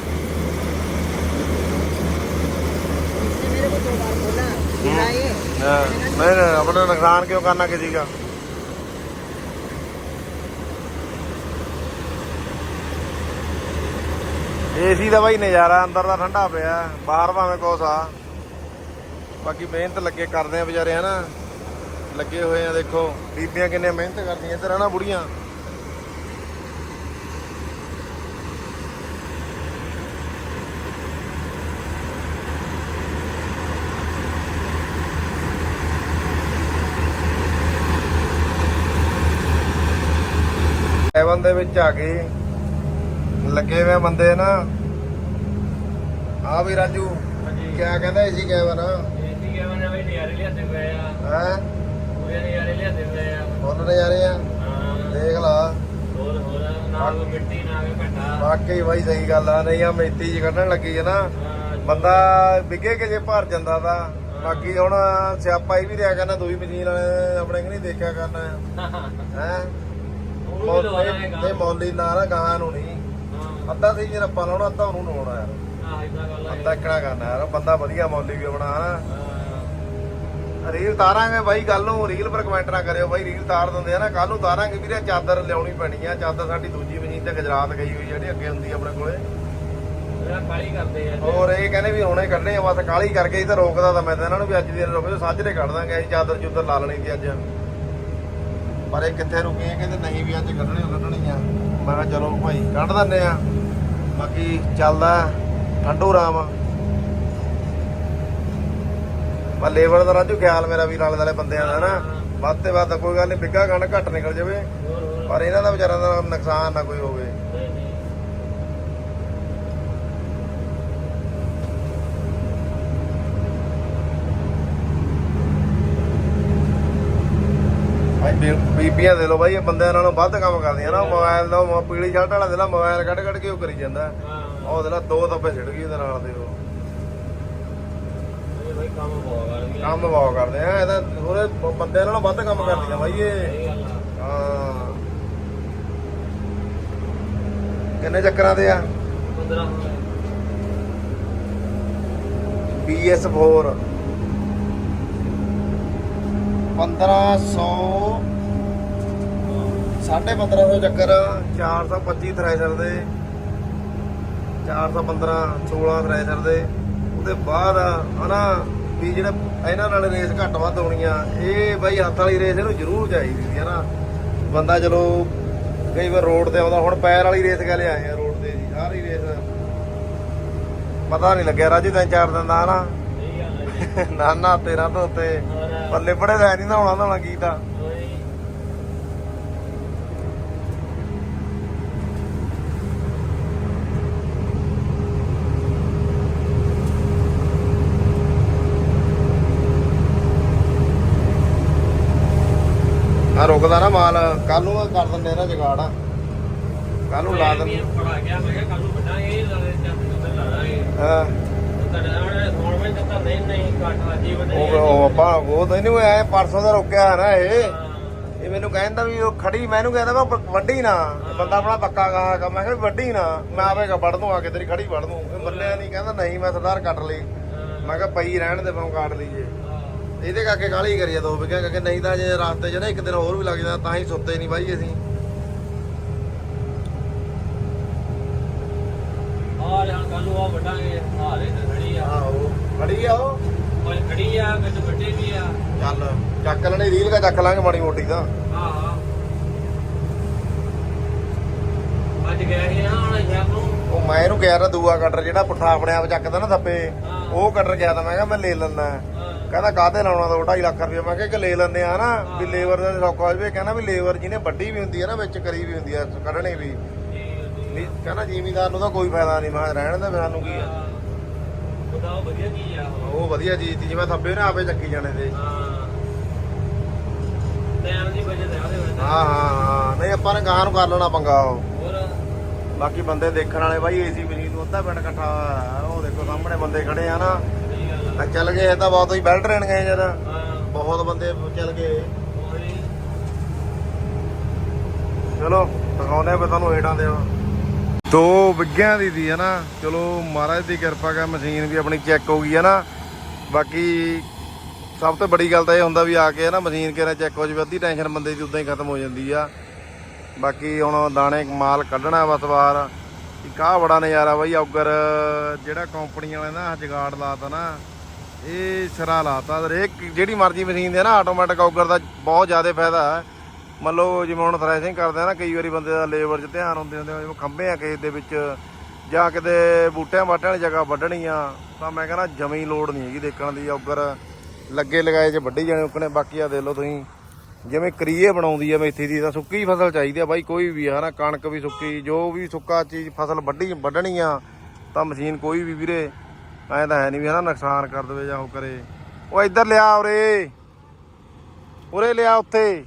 बोला "गिरा ये ਹਾਂ, ਨਹੀਂ ਨਹੀਂ ਆਪਣਾ ਨੁਕਸਾਨ ਕਿਉਂ ਕਰਨਾ ਕਿਸੇ ਦਾ ਏਸੀ ਦਾ ਬਾਈ ਨਜ਼ਾਰਾ ਅੰਦਰ ਦਾ ਠੰਡਾ ਪਿਆ ਬਾਹਰ ਭਾਵੇਂ ਕੁਛ ਆ ਬਾਕੀ ਮਿਹਨਤ ਲੱਗੇ ਕਰਦੇ ਆ ਵਿਚਾਰੇ ਹਨਾ ਲੱਗੇ ਹੋਏ ਆ ਦੇਖੋ ਬੀਬੀਆਂ ਕਿੰਨੇ ਮਿਹਨਤ ਕਰਦੀਆਂ ਇੱਧਰ ਹਨਾ ਬੁੜੀਆਂ ਦੇ ਵਿੱਚ ਆ ਕੇ ਲੱਗੇ ਹੋਏ ਆ ਬੰਦੇ ਨਾ। ਆ ਵੀ ਰਾਜੂ ਹਾਂਜੀ। ਕਿਆ ਕਹਿੰਦਾ ਏਸੀ ਕੈਵਨ ਏਸੀ ਕਿਵੇਂ ਬਈ ਨਿਆਰੇ ਲਿਆਦੇ ਪਏ ਆ। ਹੈ? ਪੂਰੇ ਨਿਆਰੇ ਲਿਆਦੇ ਪਏ ਆ। ਫੁੱਲ ਨਜ਼ਾਰੇ ਆ। ਹਾਂ। ਦੇਖ ਲਾ। ਹੋਰ ਹੋਰ ਨਾ ਕੋਈ ਮਿੱਟੀ ਨਾ ਕੋਈ ਘਟਾ। ਵਾਕਈ ਬਾਈ ਸਹੀ ਗੱਲ ਆ ਨਹੀਂ ਆ ਮੇਤੀ ਜੀ ਕੱਢਣ ਲੱਗੀ ਹੈ ਨਾ। ਬੰਦਾ ਵਿਗੇ ਕੇ ਜੇ ਭਰ ਜਾਂਦਾ ਦਾ ਬਾਕੀ ਹੁਣ ਸਿਆਪਾ ਹੀ ਵੀ ਰਿਆ ਕਰਨਾ ਦੂਈ ਮਸ਼ੀਨ ਵਾਲੇ ਆਪਣੇ ਕਿ ਨਹੀਂ ਦੇਖਿਆ ਕਰਨਾ। (laughs) ਹੈ? ਉਹ ਵੀ ਲਵਾ ਲਾਂਗੇ ਤੇ ਮੌਲੀ ਨਾ ਨਾ ਗਾਹਾਂ ਨੂੰ ਨਹੀਂ। ਹਾਂ। ਅੱਧਾ ਸੀਜ਼ਨ ਆਪਾਂ ਲਾਉਣਾ ਅੱਧਾ ਉਹਨੂੰ ਲਾਉਣਾ ਯਾਰ। ਆਹ ਇਦਾਂ ਗੱਲ ਆ। ਅੱਧਾ ਇਕਣਾ ਕਰਨਾ ਯਾਰ। ਬੰਦਾ ਵਧੀਆ ਮੌਲੀ ਵੀ ਬਣਾ ਹਨਾ ਹਾਂ। ਰੀਲ ਤਾਰਾਂਗੇ ਬਾਈ ਕੱਲ ਨੂੰ ਰੀਲ ਪਰ ਕਮੈਂਟ ਨਾ ਕਰਿਓ ਬਾਈ। ਰੀਲ ਤਾਰ ਦਿੰਦੇ ਆ ਨਾ। ਕੱਲ ਨੂੰ ਤਾਰਾਂਗੇ ਵੀਰੇ ਚਾਦਰ ਲਿਆਉਣੀ ਪੈਣੀ ਆ। ਚਾਦਰ ਸਾਡੀ ਦੂਜੀ ਮਸ਼ੀਨ ਤੇ ਗੁਜਰਾਤ ਗਈ ਹੋਈ ਜਿਹੜੀ ਅੱਗੇ ਹੁੰਦੀ ਆਪਣੇ ਕੋਲੇ। ਜਿਹੜਾ ਕਾਲੀ ਕਰਦੇ ਆ ਹੋਰ ਇਹ ਕਹਿੰਦੇ ਵੀ ਹੁਣੇ ਕੱਢਣੇ ਆ ਬਸ ਕਾਲੀ ਕਰਕੇ ਹੀ ਤਾਂ ਰੋਕਦਾ ਤਾਂ ਮੈਂ ਤਾਂ ਇਹਨਾਂ ਨੂੰ ਵੀ ਅੱਜ ਦੀ ਦਿਨ ਰੁਕ ਜਾਓ ਸਾਜਰੇ ਕੱਢ ਦਾਂਗੇ ਅਸੀਂ ਚਾਦਰ ਚੁੱਦਰ ਲਾ ਲੈਣੀ ਸੀ ਅੱਜ। ਪਰ ਇਹ ਕਿੱਥੇ ਰੁਕੇ ਇਹ ਕਹਿੰਦੇ ਨਹੀਂ ਵੀ ਅੱਜ ਕੱਢਣੀ ਕੱਢਣੀ ਆ ਮੈਂ ਕਿਹਾ ਚਲੋ ਭਾਈ, ਕੱਢ ਦਿੰਨੇ ਆ। ਬਾਕੀ ਚੱਲਦਾ ਠੰਡੋ ਰਾਮ। ਪਰ ਲੇਬਰ ਦਾ ਰਾਜੂ ਖਿਆਲ ਮੇਰਾ ਵੀ ਨਾਲ ਵਾਲੇ ਬੰਦਿਆਂ ਦਾ ਨਾ। ਵੱਧ ਤੇ ਵੱਧ ਕੋਈ ਗੱਲ ਨਹੀਂ ਬਿੱਗਾ ਗੰਢ ਘੱਟ ਨਿਕਲ ਜਾਵੇ। ਪਰ ਇਹਨਾਂ ਦਾ ਵਿਚਾਰਿਆਂ ਦਾ ਨੁਕਸਾਨ ਨਾ ਕੋਈ ਹੋਵੇ ਨਹੀਂ ਨਹੀਂ ਭਾਈ ਬੀ- ਬੀਬੀਆਂ ਦੇ ਲੋ ਬਾਈ ਇਹ ਬੰਦਿਆਂ ਨਾਲੋਂ ਵੱਧ ਕੰਮ ਕਰਦੀਆਂ ਨਾ ਮੋਬਾਈਲ ਦਾ ਉਹ ਪੀਲੀ ਸ਼ਰਟ ਵਾਲਾ ਦੇ ਮੋਬਾਈਲ ਕੱਢ ਕੱਢ ਕੇ ਉਹ ਕਰੀ ਜਾਂਦਾ। ਹਾਂ। ਉਹ ਦੇ ਦੋ ਦੱਬੇ ਛਿੜ ਗਈ ਉਹਦੇ ਨਾਲ ਦੇ ਉਹ। ਇਹ ਬਈ ਕੰਮ ਬਹੁਤ ਕਰਦੀ ਆ। ਕੰਮ ਬਹੁਤ ਕਰਦੇ ਆ ਇਹ ਤਾਂ ਬੰਦਿਆਂ ਨਾਲੋਂ ਵੱਧ ਕੰਮ ਕਰਦੀਆਂ ਬਾਈ ਇਹ। ਹਾਂ ਕਿੰਨੇ ਚੱਕਰਾਂ ਦੇ ਆ? 15 ਹੋਏ BS4 1500 1550 ਚੱਕਰ 425 ਥ੍ਰੈਸ਼ਰ ਦੇ 415 16 ਥ੍ਰੈਸ਼ਰ ਦੇ ਉਹਦੇ ਬਾਅਦ ਹਨਾ ਵੀ ਜਿਹੜਾ ਇਹਨਾਂ ਨਾਲ ਰੇਸ ਘੱਟ ਵੱਧ ਹੋਣੀ ਆ ਇਹ ਬਾਈ ਹੱਥ ਵਾਲੀ ਰੇਸ ਇਹਨੂੰ ਜ਼ਰੂਰ ਚਾਹੀਦੀ ਸੀ ਹਨਾ। ਬੰਦਾ ਚਲੋ ਕਈ ਵਾਰ ਰੋਡ ਤੇ ਆਉਂਦਾ ਹੁਣ ਪੈਰ ਵਾਲੀ ਰੇਸ ਕਹਿ ਲਿਆ ਆ ਰੋਡ ਤੇ ਜੀ ਸਾਰੀ ਰੇਸ। ਪਤਾ ਨਹੀਂ ਲੱਗਿਆ ਰਾਜੂ ਤਿੰਨ ਚਾਰ ਦਿਨ ਦਾ ਹਨਾ। ਸਹੀ ਗੱਲ ਹੈ ਜੀ। ਨਾ ਨਾ ਤੇਰਾ ਧੋਤੇ ਪੱਲੇ ਬੜੇ ਦਾ ਨਹੀਂ ਨਹਾਉਣਾ ਨਹਾਉਣਾ ਕੀ ਰੁਕਦਾ ਨਾ ਮਾਲ। ਕੱਲ ਨੂੰ ਕਰ ਦਿੰਦੇ ਨਾ ਜਗਾੜ। ਕੱਲ ਨੂੰ ਲਾ ਦਿੰਦੇ। ਪੜਾ ਗਿਆ ਮੈਂ ਕਿਹਾ ਕੱਲ ਨੂੰ ਵੱਡਾਂਗੇ ਇਹ ਲਾਲੇ ਚੱਪ ਚੁੱਪ ਲਾ ਦਾਂਗੇ। ਹਾਂ। ਵੱਡੇ ਉਹ ਆਪਾਂ ਉਹ ਤਾਂ ਪਰਸੋਂ ਦਾ ਰੁਕਿਆ ਹੈ ਨਾ ਇਹ। ਇਹ ਮੈਨੂੰ ਕਹਿੰਦਾ ਵੀ ਉਹ ਖੜੀ ਮੈਨੂੰ ਕਹਿੰਦਾ ਵੱਢੀ ਨਾ। ਬੰਦਾ ਆਪਣਾ ਪੱਕਾ ਮੈਂ ਕਿਹਾ ਵੀ ਵੱਢੀ ਨਾ। ਮੈਂ ਆਵੇਗਾ ਦੂੰ ਆ ਕੇ ਤੇਰੀ ਖੜੀ ਵੱਢ ਦੂੰ। ਇਹ ਮੰਨਿਆ ਨਹੀਂ ਕਹਿੰਦਾ ਨਹੀਂ ਮੈਂ ਸਰਦਾਰ ਕੱਟ ਲਈ। ਮੈਂ ਕਿਹਾ ਪਈ ਰਹਿਣ ਦੇ ਮੈਂ ਕਾਟ ਲਈਏ। ਇਹਦੇ ਕਰਕੇ ਗਾਲੀ ਕਰੀ ਆ ਦੋ ਵਿਕਿਆ ਕਿ ਨਹੀਂ ਤਾਂ ਜੇ ਰਾਸਤੇ 'ਚ ਨਾ ਇੱਕ ਦਿਨ ਹੋਰ ਵੀ ਲੱਗ ਜਾਂਦਾ ਤਾਂ ਹੀ ਸੁੱਤੇ ਨਹੀਂ ਬਾਈ ਅਸੀਂ। ਆ ਜਾਂ ਕੱਲ ਨੂੰ ਆ ਵੱਡਾਂਗੇ ਹਾਲੇ ਤੇ ਖੜੀ ਆ। ਆਹੋ ਖੜੀ ਆ ਉਹ। ਕੋਈ ਖੜੀ ਆ ਵਿੱਚ ਵੱਡੇ ਵੀ ਆ। ਚੱਲ ਚੱਕ ਲੈਣੀ ਰੀਲ ਕਾ ਚੱਕ ਲਾਂਗੇ ਮਾੜੀ ਮੋਟੀ ਤਾਂ। ਹਾਂ ਅੱਜ ਗਏ ਨਾ ਹੁਣ ਸ਼ਹਿਰ ਨੂੰ ਉਹ ਮੈਂ ਇਹਨੂੰ ਕਿਹਾ ਰ ਦੂਆ ਕਟਰ ਜਿਹੜਾ ਪੁੱਠਾ ਆਪਣੇ ਆਪ ਚੱਕਦਾ ਨਾ ਥੱਪੇ ਹਾਂ। ਉਹ ਕਟਰ ਗਿਆ ਤਾਂ ਮੈਂ ਕਿਹਾ ਮੈਂ ਲੈ ਲੈਣਾ ਕਹਿੰਦਾ ਕਾਹਤੇ ਲਾਉਣਾ ਦੋ 2.5 ਲੱਖ ਰੁਪਏ? ਮੈਂ ਕਿਹਾ ਕਿ ਲੈ ਲੈਂਦੇ ਆ ਨਾ ਵੀ ਲੇਬਰ ਦਾ ਸੌਖਾ ਹੋ ਜਾਵੇ। ਕਹਿੰਦਾ ਵੀ ਲੇਬਰ ਜਿਹਨੇ ਵੱਡੀ ਵੀ ਹੁੰਦੀ ਹੈ ਨਾ ਵਿੱਚ ਕਰੀ ਵੀ ਹੁੰਦੀ ਆ ਕੱਢਣੀ ਵੀ। ਵੀ ਕਹਿੰਦਾ ਜ਼ਿਮੀਦਾਰ ਨੂੰ ਤਾਂ ਕੋਈ ਫਾਇਦਾ ਨਹੀਂ। ਮੈਂ ਰਹਿਣ ਦੇ ਫਿਰ ਸਾਨੂੰ ਕੀ ਆ? ਉਹ ਵਧੀਆ ਚੀਜ਼ ਆ। ਉਹ। ਵਧੀਆ ਚੀਜ਼ ਸੀ। ਜਿਵੇਂ ਥੱਬੇ ਨਾ ਆਪੇ ਚੱਕੀ ਜਾਣੇ ਤੇ। ਹਾਂ। ਟਾਈਮ ਦੀ ਬਚਤ ਹੈ ਉਹਦੇ ਵਿੱਚ ਹਾਂ ਹਾਂ ਹਾਂ। ਨਹੀਂ ਆਪਾਂ ਨੇ ਗਾਹਾਂ ਨੂੰ ਕਰ ਲੈਣਾ ਪੰਗਾ ਉਹ। ਬਾਕੀ ਬੰਦੇ ਦੇਖਣ ਵਾਲੇ ਬਾਈ ਏਸੀ ਮਸ਼ੀਨ ਨੂੰ ਅੱਧਾ ਪਿੰਡ ਇਕੱਠਾ। ਉਹ ਦੇਖੋ ਸਾਹਮਣੇ ਬੰਦੇ ਖੜੇ ਆ ਨਾ। ਆ ਚੱਲ ਗਏ ਇਹ ਤਾਂ ਬਹੁਤ ਹੀ ਬੈਲਟ ਰਹਿਣ ਗਏ ਹਾਂ। ਬਹੁਤ ਬੰਦੇ ਚੱਲ ਗਏ। ਚਲੋ ਦਿਖਾਉਂਦੇ ਆ ਵੀ ਤੁਹਾਨੂੰ ਹੇਠਾਂ ਦੇ ਦੋ ਵਿੱਗਿਆਂ ਦੀ ਦੀ ਹੈ ਨਾ। ਚਲੋ ਮਹਾਰਾਜ ਦੀ ਕਿਰਪਾ ਕਰ ਮਸ਼ੀਨ ਵੀ ਆਪਣੀ ਚੈੱਕ ਹੋ ਗਈ ਹੈ ਨਾ। ਬਾਕੀ ਸਭ ਤੋਂ ਬੜੀ ਗੱਲ ਤਾਂ ਇਹ ਹੁੰਦਾ ਵੀ ਆ ਕੇ ਨਾ ਮਸ਼ੀਨ ਕਿਹੜਾ ਚੈੱਕ ਹੋ ਜਾਵੇ ਅੱਧੀ ਟੈਨਸ਼ਨ ਬੰਦੇ ਦੀ ਉਦਾਂ ਹੀ ਖਤਮ ਹੋ ਜਾਂਦੀ ਆ। ਬਾਕੀ ਹੁਣ ਦਾਣੇ ਮਾਲ ਕੱਢਣਾ ਬਸ ਵਾਰ ਇੱਕ ਆਹ ਬੜਾ ਨਜ਼ਾਰਾ ਬਾਈ ਔਗਰ ਜਿਹੜਾ ਕੰਪਨੀ ਵਾਲੇ ਨਾ ਜਗਾੜ ਲਾਤਾ ਨਾ। ਇਹ ਸਿਰਾ ਲਾਤਾ। ਹਰੇਕ ਜਿਹੜੀ ਮਰਜ਼ੀ ਮਸ਼ੀਨ ਦੇ ਨਾ ਆਟੋਮੈਟਿਕ ਔਗਰ ਦਾ ਬਹੁਤ ਜ਼ਿਆਦਾ ਫਾਇਦਾ ਹੈ। ਮੰਨ ਲਓ, ਜਿਵੇਂ ਹੁਣ ਥ੍ਰੈਸ਼ਿੰਗ ਕਰਦੇ ਆ ਨਾ, ਕਈ ਵਾਰੀ ਬੰਦੇ ਦਾ ਲੇਬਰ 'ਚ ਧਿਆਨ ਹੁੰਦੇ ਹੁੰਦੇ ਜਿਵੇਂ ਖੰਭੇ ਆ ਖੇਤ ਦੇ ਵਿੱਚ, ਜਾਂ ਕਿਤੇ ਬੂਟਿਆਂ ਬਾਟਿਆਂ ਵਾਲੀ ਜਗ੍ਹਾ ਵੱਢਣੀ ਆ ਤਾਂ ਮੈਂ ਕਹਿੰਦਾ ਜਮੀ ਲੋੜ ਨਹੀਂ ਹੈਗੀ ਦੇਖਣ ਦੀ। ਔਗਰ ਲੱਗੇ ਲਗਾਏ 'ਚ ਵੱਢੀ ਜਾਣੇ ਉਕਣੇ, ਬਾਕੀ ਆ ਦੇ ਲਓ ਤੁਸੀਂ। ਜਿਵੇਂ ਕਰੀਏ ਬਣਾਉਂਦੀ ਆ ਮੇਥੀ ਦੀ, ਤਾਂ ਸੁੱਕੀ ਫਸਲ ਚਾਹੀਦੀ ਆ ਬਾਈ, ਕੋਈ ਵੀ ਆ ਨਾ ਕਣਕ ਵੀ ਸੁੱਕੀ, ਜੋ ਵੀ ਸੁੱਕਾ ਚੀਜ਼, ਫਸਲ ਵੱਢੀ ਵੱਢਣੀ ਆ, ਤਾਂ ਮਸ਼ੀਨ ਕੋਈ ਵੀ ਵੀਰੇ ਐਂ ਤਾਂ ਹੈ ਨਹੀਂ ਵੀ ਹਨਾ ਨੁਕਸਾਨ ਕਰ ਦੇਵੇ ਜਾਂ ਉਹ ਕਰੇ। ਉਹ ਇੱਧਰ ਲਿਆ ਉਰੇ। ਉਰੇ ਲਿਆ ਉੱਥੇ।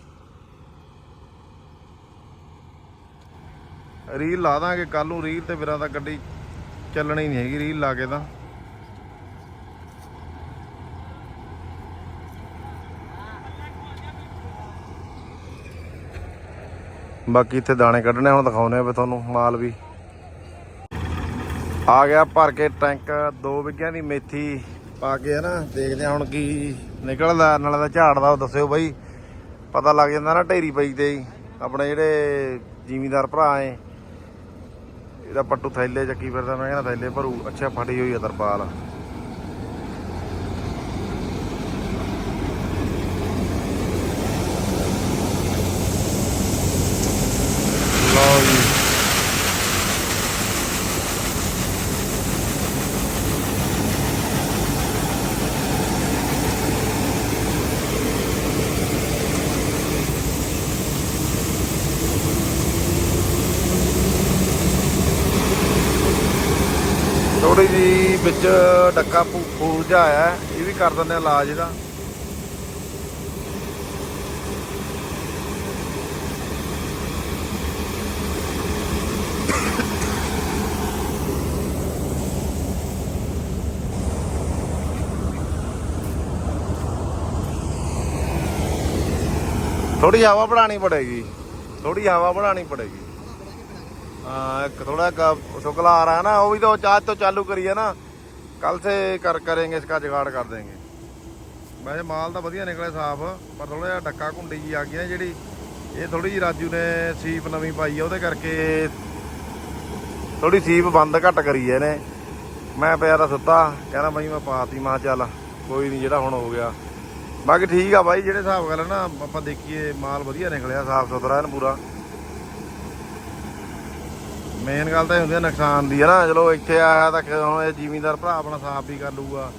ਰੀਲ ਲਾ ਦਾਂਗੇ ਕੱਲ ਨੂੰ ਰੀਲ ਤੇ ਬਿਰਾਂ ਤਾਂ ਗੱਡੀ ਚੱਲਣੀ ਨਹੀਂ ਹੈਗੀ, ਰੀਲ ਲਾ ਕੇ ਤਾਂ। ਬਾਕੀ ਇੱਥੇ ਦਾਣੇ ਕੱਢਣੇ ਹੁਣ ਦਿਖਾਉਨੇ ਆ ਵੀ ਤੁਹਾਨੂੰ ਮਾਲ ਵੀ। ਆ ਗਿਆ ਭਰ ਕੇ ਟੈਂਕ 2 ਵਿਗਿਆਂ ਦੀ ਮੇਥੀ ਪਾ ਕੇ ਨਾ ਦੇਖਦੇ ਆ ਹੁਣ ਕੀ ਨਿਕਲਦਾ, ਨਾਲੇ ਦਾ ਝਾੜਦਾ ਉਹ ਦੱਸਿਓ ਬਾਈ। ਪਤਾ ਲੱਗ ਜਾਂਦਾ ਨਾ ਢੇਰੀ ਪਈ ਤੇ ਆਪਣੇ ਜਿਹੜੇ ਜ਼ਿਮੀਦਾਰ ਭਰਾ ਏ ਇਹਦਾ ਪੱਟੂ ਥੈਲੇ ਚੱਕੀ ਫਿਰਦਾ, ਮੈਂ ਕਹਿੰਦਾ ਥੈਲੇ ਭਰੂ, ਅੱਛਾ ਫਟੀ ਹੋਈ ਆ ਤਰਪਾਲ ਲਓ ਜੀ ਥੋੜੀ ਜੀ ਵਿੱਚ ਡੱਕਾ ਫੂਲ ਜਾ ਆਇਆ ਇਹ ਵੀ ਕਰ ਦਿੰਦੇ ਆ ਇਲਾਜ ਦਾ ਥੋੜੀ ਹਵਾ ਬਣਾਣੀ ਪੜੇਗੀ। ਥੋੜੀ ਹਵਾ ਬਣਾਣੀ ਪੜੇਗੀ। ਹਾਂ, ਇੱਕ ਥੋੜਾ ਸ਼ੁਕਲਾ ਆ ਰਹਾ ਨਾ, ਉਹ ਵੀ ਤਾਂ ਚਾਹ ਤੋਂ ਚਾਲੂ ਕਰੀਏ ਨਾ। कल से कर करेंगे इसका जुगाड़ कर देंगे ਵੈਸੇ ਮਾਲ ਤਾਂ ਵਧੀਆ ਨਿਕਲਿਆ ਸਾਫ ਪਰ ਥੋੜਾ ਜਿਹਾ ਡੱਕਾ ਘੁੰਡੀ ਜੀ ਆ ਗਈ ਨਾ ਜਿਹੜੀ ਇਹ ਥੋੜੀ ਜੀ ਰਾਜੂ ਨੇ ਸੀਪ ਨਵੀਂ ਪਾਈ ਆ ਉਹਦੇ ਕਰਕੇ ਥੋੜੀ ਸੀਪ ਬੰਦ ਘੱਟ ਕਰੀ ਐ ਇਹਨੇ ਮੈਂ ਪਿਆ ਦਾ ਸੁੱਤਾ ਕਹਿੰਦਾ ਬਾਈ ਮੈਂ ਪਾਤੀ ਮਾਂ ਚੱਲ ਕੋਈ ਨਹੀਂ ਜਿਹੜਾ ਹੁਣ ਹੋ ਗਿਆ ਬਾਕੀ ਠੀਕ ਆ ਬਾਈ ਜਿਹੜੇ ਹਿਸਾਬ ਗੱਲ ਨਾ ਆਪਾਂ ਦੇਖੀਏ ਮਾਲ ਵਧੀਆ ਨਿਕਲਿਆ ਸਾਫ ਸੁਥਰਾ ਐਨ ਪੂਰਾ ਮੇਨ ਗੱਲ ਤਾਂ ਇਹ ਹੁੰਦੀ ਹੈ ਨੁਕਸਾਨ ਦੀ, ਹੈ ਨਾ? ਚਲੋ ਇੱਥੇ ਆਇਆ ਤਾਂ ਹੁਣ ਇਹ ਜ਼ਿਮੀਂਦਾਰ ਭਰਾ ਆਪਣਾ ਸਾਫ਼ ਵੀ ਕਰ ਲੂਗਾ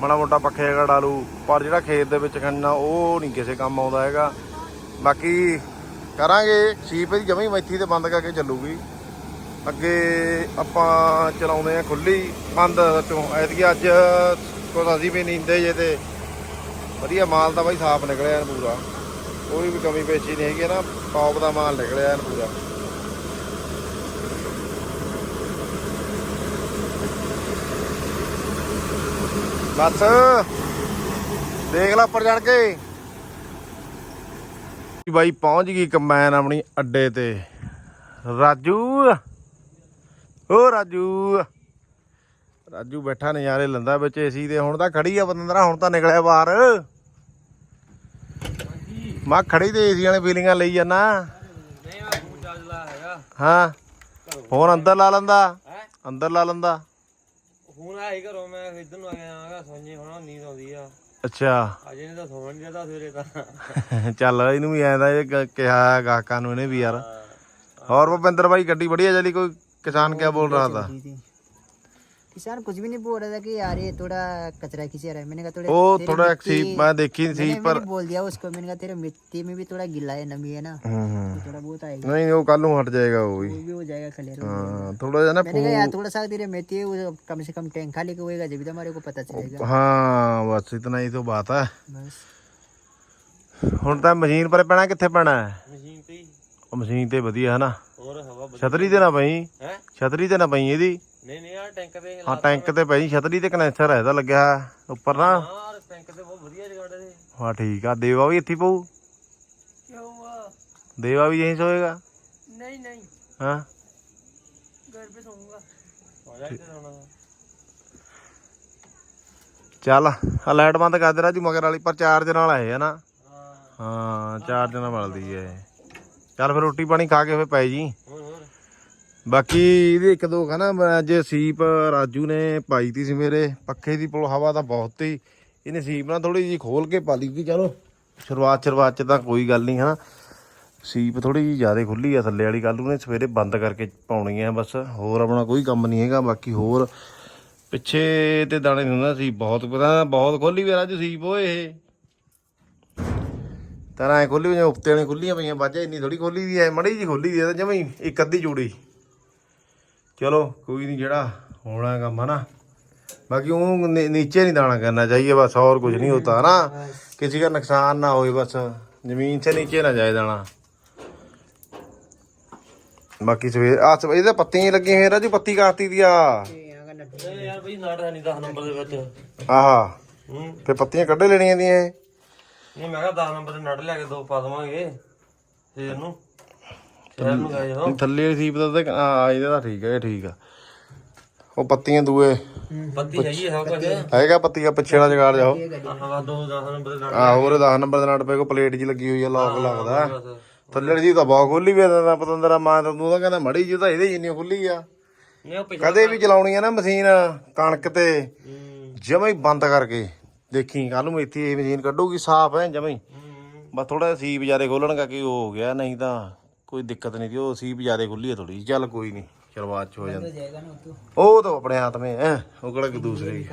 ਮਾੜਾ ਮੋਟਾ ਪੱਖੇ ਕਢਾ ਲੂ ਪਰ ਜਿਹੜਾ ਖੇਤ ਦੇ ਵਿੱਚ ਖੰਨਾ, ਉਹ ਨਹੀਂ ਕਿਸੇ ਕੰਮ ਆਉਂਦਾ ਹੈਗਾ। ਬਾਕੀ ਕਰਾਂਗੇ ਸੀਪ ਦੀ ਜਮੀ ਮੈਥੀ ਤੇ ਬੰਦ ਕਰਕੇ ਚੱਲੂਗੀ। ਅੱਗੇ ਆਪਾਂ ਚਲਾਉਂਦੇ ਆ ਖੁੱਲੀ ਬੰਦ ਚੋਂ ਐਤਕੀ ਅੱਜ ਕੁਝ ਅਸੀਂ ਵੀ ਨੀਂਦੇ ਜੇ ਤੇ ਵਧੀਆ ਮਾਲ ਤਾਂ ਬਾਈ ਸਾਫ਼ ਨਿਕਲਿਆ ਪੂਰਾ। ਕੋਈ ਵੀ ਕਮੀ ਪੇਸ਼ੀ ਨਹੀਂ ਹੈਗੀ ਨਾ ਟੌਪ ਦਾ ਮਾਲ ਨਿਕਲਿਆ ਪੂਰਾ। ਬਸ। ਦੇਖ ਲੈ ਉੱਪਰ ਚੜ ਕੇ। ਬਾਈ ਪਹੁੰਚ ਗਈ ਕੰਬਾਈਨ ਆਪਣੀ ਅੱਡੇ ਤੇ। ਰਾਜੂ। ਓ ਰਾਜੂ। ਰਾਜੂ ਬੈਠਾ ਨਜ਼ਾਰੇ ਲੈਂਦਾ ਵਿੱਚ ਏਸੀ ਦੇ ਹੁਣ ਤਾਂ ਖੜੀ ਆ ਬੰਦਰਾ ਹੁਣ ਤਾਂ ਨਿਕਲਿਆ ਬਾਹਰ। ਮੈਂ ਖੜੀ ਤੇ ਏਸੀ ਵਾਲੇ ਫੀਲਿੰਗਾਂ ਲਈ ਜਾਣਾ ਹਾਂ। ਫੋਨ ਅੰਦਰ ਲਾ ਲੈਂਦਾ। ਅੰਦਰ ਲਾ ਲੈਂਦਾ। ਹੁਣ ਆਏ ਘਰੋਂ ਮੈਂ ਇਧਰ ਨੂੰ ਆਇਆ ਆਗਾ ਸੋਣੀ ਹੁਣ ਨੀਂਦ ਆਉਂਦੀ ਆ। ਅੱਛਾ। ਅਜੇ ਨੇ ਤਾਂ ਸੌਣ ਨਹੀਂ ਸਵੇਰੇ ਤਾਂ। (laughs) ਚੱਲ ਇਹਨੂੰ ਵੀ ਐਂ ਇਹ ਕਿਹਾ ਗਾਹਕਾਂ ਨੂੰ ਇਹਨੇ ਵੀ ਯਾਰ। ਹੋਰ ਭਪਿੰਦਰ ਭਾਈ ਗੱਡੀ ਵਧੀਆ ਚਲੀ? ਕੋਈ ਕਿਸਾਨ ਕਿਆ ਬੋਲ ਰਹਾ था किसान कुछ भी नहीं बोल रहा था कि यार ये थोड़ा कचरा खींचे रहा है मैंने कहा थोड़ा वो तेरी थोड़ा एक मिट्टी- सीप मैं देखी मैंने- सीप पर मैंने बोल दिया उसको मैंने कहा तेरे मिट्टी में भी थोड़ा गिला है नमी है ना हम्म, हम्म। तो थोड़ा बहुत आएगा नहीं वो कल हट जाएगा वो भी वो भी हो जाएगा क्लियर हो जाएगा। हाँ थोड़ा सा ना मैंने कहा यार थोड़ा सा तेरे मेथी है वो कम से कम टैंक खाली का होएगा जब भी तो हमारे को पता चलेगा फू- हाँ बस इतना ही तो बात है बस ਹੁਣ ਤਾਂ ਮਸ਼ੀਨ ਪਰ ਪੈਣਾ ਕਿੱਥੇ ਪੈਣਾ ਹੈ ਮਸ਼ੀਨ ਤੇ ਹੀ। ਉਹ ਮਸ਼ੀਨ ਤੇ ਵਧੀਆ ਹੈ ਨਾ ਛਤਰੀ ਤੇ ਨਾ ਪਈ। ਛਤਰੀ ਤੇ ਨਾ ਪਈ ਇਹਦੀ। ਨਹੀਂ ਨਹੀਂ ਆ ਟੈਂਕ ਤੇ ਹਾਂ ਟੈਂਕ ਤੇ। ਪਈ ਛਤਰੀ ਤੇ ਕਨੈਕਟਰ ਹੈ ਲੱਗਿਆ ਉੱਪਰ ਨਾ। ਹਾਂ ਠੀਕ ਆ। ਦੇਵਾ ਵੀ ਇੱਥੇ ਪਊ। ਦੇਵਾ ਵੀ ਇਹੀ ਸੋਏਗਾ। ਚੱਲ ਆ ਲਾਈਟ ਬੰਦ ਕਰ ਦੇ ਰਾਜੂ ਮਗਰ ਵਾਲੀ ਪਰ ਚਾਰਜ ਨਾਲ ਹੈ ਨਾ। ਹਾਂ। ਹਾਂ ਚਾਰਜ ਨਾਲ ਬਲਦੀ ਹੈ। ਚੱਲ ਫਿਰ ਰੋਟੀ ਪਾਣੀ ਖਾ ਕੇ ਫੇ ਪੈ ਜੀ। ਬਾਕੀ ਇਹਦੇ ਇੱਕ ਦੋ ਹੈ ਨਾ ਮੈਂ ਅੱਜ ਸੀਪ ਰਾਜੂ ਨੇ ਪਾਈ ਤੀ ਸੀ ਮੇਰੇ, ਪੱਖੇ ਦੀ ਪੁਲ ਹਵਾ ਤਾਂ ਬਹੁਤ ਹੀ ਇਹਨੇ ਸੀਪ ਨਾਲ ਥੋੜੀ ਜੀ ਖੋਲ ਕੇ ਪਾ ਲਈ ਕਿ ਚਲੋ, ਸ਼ੁਰੂਆਤ ਸ਼ੁਰੂਆਤ ਚ ਤਾਂ ਕੋਈ ਗੱਲ ਨਹੀਂ ਹਨਾ। ਸੀਪ ਥੋੜੀ ਜੀ ਜ਼ਿਆਦਾ ਖੁੱਲੀ ਆ ਥੱਲੇ ਵਾਲੀ ਕੱਲ ਉਹਨੇ ਸਵੇਰੇ ਬੰਦ ਕਰਕੇ ਪਾਉਣੀ ਆ ਬਸ, ਹੋਰ ਆਪਣਾ ਕੋਈ ਕੰਮ ਨਹੀਂ ਹੈਗਾ, ਬਾਕੀ ਹੋਰ ਪਿੱਛੇ ਤੇ ਦਾਣੇ ਨਹੀਂ ਹੁੰਦਾ ਸੀ ਬਹੁਤ, ਪਤਾ ਬਹੁਤ ਖੋਲੀ ਵੀ ਰਾਜੂ ਸੀਪ, ਓਏ। ਇਹ ਤਰਾਂ ਐ ਖੋਲੀ ਹੋਈਆਂ ਉੱਤੇ ਵਾਲੀ ਖੁੱਲੀਆਂ ਪਈਆਂ ਬਾਜਾ ਇੰਨੀ ਥੋੜੀ ਖੋਲੀ ਦੀ ਐ ਮੜੀ ਜੀ ਖੋਲੀ ਦੀ ਐ ਤਾਂ ਇੱਕ ਅੱਧੀ ਜੂੜੀ। ਚਲੋ ਕੋਈ ਨਹੀਂ ਜਿਹੜਾ ਹੋਣਾ ਕੰਮ ਹਨਾ ਬਾਕੀ ਉਹ ਨੀਚੇ ਨਹੀਂ ਦਾਣਾ ਕਰਨਾ ਚਾਹੀਏ ਬਸ ਹੋਰ ਕੁਝ ਨਹੀਂ ਹੁੰਦਾ ਨਾ ਕਿਸੇ ਦਾ ਨੁਕਸਾਨ ਨਾ ਹੋਏ ਬਸ ਜ਼ਮੀਨ 'ਚ ਨੀਚੇ ਨਾ ਜਾਏ ਦਾਣਾ। ਬਾਕੀ ਸਵੇਰ ਆ ਇਹਦੇ ਪੱਤੀਆਂ ਲੱਗੀਆਂ ਹੋਈਆਂ ਰਾਜੂ ਪੱਤੀ ਕਾਤੀ ਦੀ ਆ। ਯਾਰ ਫੇ ਪੱਤੀਆਂ ਕੱਢੇ ਲੈਣੀਆਂ ਦੀਆਂ ਨਹੀਂ ਮੈਂ ਕਿਹਾ 10 ਨੰਬਰ ਦੇ ਨਟ ਲਿਆ ਕੇ ਦੋ ਪਾ ਦਵਾਂਗੇ ਫੇਰ ਨੂੰ। ਸ਼ਹਿਰ ਨੂੰ ਗਏ ਜਦੋਂ ਥੱਲੇ ਵਾਲੀ ਸੀਪ ਦਾ ਤਾਂ ਆ ਇਹਦਾ ਤਾਂ ਠੀਕ ਹੈ ਇਹ ਠੀਕ ਆ। ਉਹ ਪੱਤੀਆਂ ਦੂਏ। ਪੱਤੀ ਹੈਗੀ ਹੈ ਸਭ ਕੁਝ ਹੈਗਾ ਪੱਤੀਆਂ ਪਿੱਛੇ ਵਾਲਾ ਜਗਾੜ ਜਾਓ। ਹਾਂ ਦੋ 10 ਨੰਬਰ ਦੇ ਨਟ ਆ ਹੋਰ 10 ਨੰਬਰ ਦੇ ਨਾਲ ਪਏ ਕੋ ਪਲੇਟ ਜੀ ਲੱਗੀ ਹੋਈ ਆ ਲੋਕ ਲੱਗਦਾ। ਥੱਲੇ ਜੀ ਤਾਂ ਬਹੁਤ ਖੁੱਲੀ ਵੀ ਆ ਤਾਂ ਪਤੰਦਰਾ ਮਾਂ ਤਾਂ ਤੂੰ ਤਾਂ ਕਹਿੰਦਾ ਮੜੀ ਜੀ ਤਾਂ ਇਹਦੇ ਜਿੰਨੀ ਖੁੱਲੀ ਆ। ਕਦੇ ਵੀ ਚਲਾਉਣੀ ਆ ਨਾ ਮਸ਼ੀਨ ਕਣਕ ਤੇ ਜਮਾ ਹੀ ਬੰਦ ਕਰਕੇ। ਦੇਖੀ ਕੱਲ ਨੂੰ ਇੱਥੇ ਇਹ ਮਸ਼ੀਨ ਕੱਢੂਗੀ ਸਾਫ਼ ਐ ਜਮਈ ਬਸ ਥੋੜਾ ਸੀ ਬਜਾਰੇ ਖੋਲਣ ਖੋਲਣਗਾ ਕਿ ਉਹ ਹੋ ਗਿਆ ਨਹੀਂ ਤਾਂ ਕੋਈ ਦਿੱਕਤ ਨਹੀਂ ਦੀ ਉਹ ਸੀ ਬਜਾਰੇ ਖੁੱਲੀ ਐ ਥੋੜੀ ਚੱਲ ਕੋਈ ਨਹੀਂ ਸ਼ੁਰੂਆਤ ਚ ਹੋ ਜਾਂਦਾ। ਉਹ ਤਾਂ ਆਪਣੇ ਹੱਥ ਮੇ ਹੈ ਉਹ ਕਿਹੜਾ ਕਿ ਦੂਸਰੇ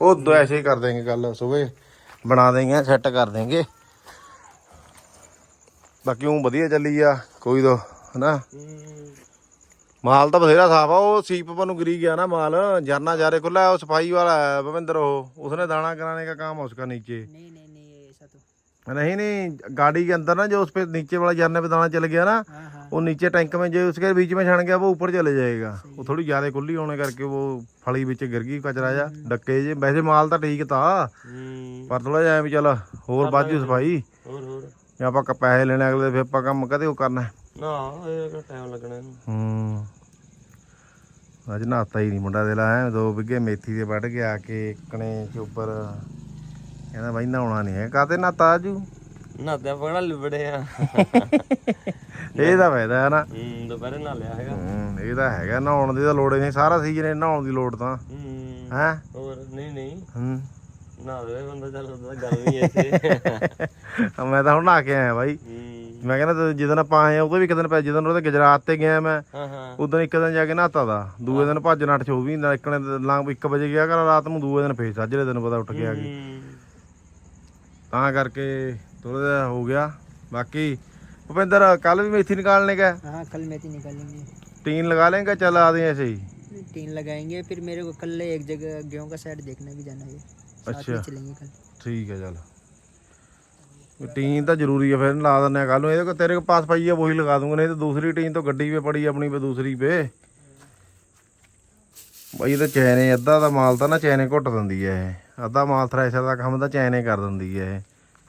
ਉਹ ਦੋ ਐਸੇ ਕਰ ਦੇਗੇ ਗੱਲ ਸਵੇ ਬਣਾ ਦੇਂਗੇ ਸੈੱਟ ਕਰ ਦੇਂਗੇ ਬਾਕੀ ਉਹ ਵਧੀਆ ਚੱਲੀ ਆ ਕੋਈ ਦੋ ਹਨਾ? ਮਾਲ ਤਾਂ ਬਥੇਰਾ ਸਾਫ ਆ ਉਹ ਸੀਪ ਪਰ ਨੂੰ ਗਿਰੀ ਗਿਆ ਨਾ ਮਾਲ ਜਰਨਾ ਜਾਰੇ ਖੁੱਲਾ है, वो सफाई वाला है भविंदर वो उसने दाना कराने का काम है उसका नीचे नहीं नहीं नहीं ऐसा तो नहीं नहीं गाड़ी के अंदर ना जो उस पे नीचे वाला झरने पे दाना चल गया ना हाँ हाँ वो नीचे टैंक में जो उसके बीच में छण गया वो ऊपर चले जाएगा वो थोड़ी ज्यादा खुली होने करके वो फली बीच गिर गई कचरा जा डक्के जे वैसे माल ਤਾਂ ਠੀਕ ਤਾ ਹੂੰ ਪਰ ਥੋੜਾ ਜਿਹਾ ਐਵੇਂ ਚੱਲ ਹੋਰ ਬਾਜੂ ਸਫਾਈ ਹੋਰ ਹੋਰ ਜੇ ਆਪਾਂ ਕ- ਪੈਸੇ ਲੈਣੇ ਅਗਲੇ ਦੇ, ਫਿਰ ਆਪਾਂ ਕੰਮ ਕਦੇ ਉਹ ਕਰਨਾ ਹੈ। ਨਾ ਇਹ ਕਿਹੜਾ ਟਾਈਮ ਲੱਗਣਾ ਇਹਨੂੰ ਹੂੰ ਅੱਜ ਨਹਾਤਾ ਹੀ ਨਹੀਂ ਮੁੰਡਾ ਦੇ ਲਾ ਹੈ? ਦੋ ਬਿੱਗੇ ਮੇਥੀ ਦੇ ਵੱਢ ਕੇ ਆ ਕੇ ਕਣੇ ਚੋਬਰ ਕਹਿੰਦਾ ਬਾਈ ਨਹਾਉਣਾ ਨਹੀਂ ਹੈ। ਕਾਤੇ ਨਹਾਤਾ ਆਜੂ? ਨਾਦਿਆ ਪਕੜਾ ਲਿਬੜੇ ਆ। (laughs) ਇਹ ਤਾਂ ਫਾਇਦਾ ਹੈ ਨਾ। ਹੂੰ ਦੁਪਹਿਰੇ ਨਾ ਲਿਆ ਹੈਗਾ। ਹੂੰ ਇਹ ਤਾਂ ਹੈਗਾ ਨਹਾਉਣ ਦੀ ਤਾਂ ਲੋੜ ਨਹੀਂ। ਸਾਰਾ ਸੀਜ਼ਨ ਨਹਾਉਣ ਦੀ ਲੋੜ ਤਾਂ। ਹੂੰ ਹੈ? ਹੋਰ ਨਹੀਂ ਨਹੀਂ। ਹੂੰ। ਨਾ ਦੇ ਬੰਦਾ ਚੱਲ ਉਹਦਾ ਗੱਲ ਨਹੀਂ ਇੱਥੇ (laughs) ਮੈਂ ਤਾਂ ਹੁਣ ਨਹਾ ਕੇ ਆਇਆ ਬਾਈ। ਮੈਂ ਕਹਿੰਦਾ ਤੂੰ ਜਿੱਦਣ ਆਪਾਂ ਆਏ ਆ ਉਹਦੇ ਵੀ ਇੱਕ ਦਿਨ ਪੈ ਜਿੱਦਣ ਉਹਦੇ ਗੁਜਰਾਤ ਤੇ ਗਿਆ ਮੈਂ ਹਾਂ ਹਾਂ ਉਦੋਂ ਇੱਕ ਦਿਨ ਜਾ ਕੇ ਨਹਾਤਾ ਦਾ ਦੂਏ ਦਿਨ ਭੱਜ ਨੱਠ 24 ਨਾ ਇੱਕਣੇ ਲੰਘ 1 ਵਜੇ ਗਿਆ ਕਰ ਰਾਤ ਨੂੰ ਦੂਏ ਦਿਨ ਫੇਰ ਸਾਜਰੇ ਦਿਨ ਪਤਾ ਉੱਠ ਕੇ ਆ ਗਏ ਹੂੰ। ਤਾਂ ਕਰਕੇ ਥੋੜਾ ਜਿਹਾ ਹੋ ਗਿਆ ਬਾਕੀ ਭੁਪਿੰਦਰ ਕੱਲ ਵੀ ਮੇਥੀ ਨਿਕਾਲਨੇ का हाँ कल मेथी निकालेंगे टीन लगा लेंगे चल आदमी ऐसे ही टीन लगाएंगे फिर मेरे को कल एक जगह गेहूं का साइड देखने भी जाना है साथ अच्छा। में चलेंगे कल ਠੀਕ ਹੈ ਚੱਲ ਟੀਨ ਤਾਂ ਜ਼ਰੂਰੀ ਹੈ ਫਿਰ ਲਾ ਦਿੰਦੇ ਆ ਕੱਲ ਨੂੰ। ਇਹਦੇ ਕੋ ਤੇਰੇ ਕੋ ਪਾਸ ਪਈ ਹੈ ਵਹੀ ਲਗਾ ਦੂੰਗਾ ਨਹੀਂ ਤਾਂ ਦੂਸਰੀ ਟੀਨ ਤੋਂ ਗੱਡੀ ਵੀ ਪੜੀ ਆਪਣੀ ਪੇ ਦੂਸਰੀ ਪੇ। ਬਈ ਇਹ ਤਾਂ ਚੈਨੇ ਅੱਧਾ ਦਾ ਮਾਲ ਤਾਂ ਨਾ ਚੈਨੇ ਘੁੱਟ ਦਿੰਦੀ ਹੈ ਇਹ। ਅੱਧਾ ਮਾਲ ਥ੍ਰੈਸ਼ਰ ਦਾ ਕੰਮ ਤਾਂ ਚੈਨੇ ਕਰ ਦਿੰਦੀ ਹੈ ਇਹ।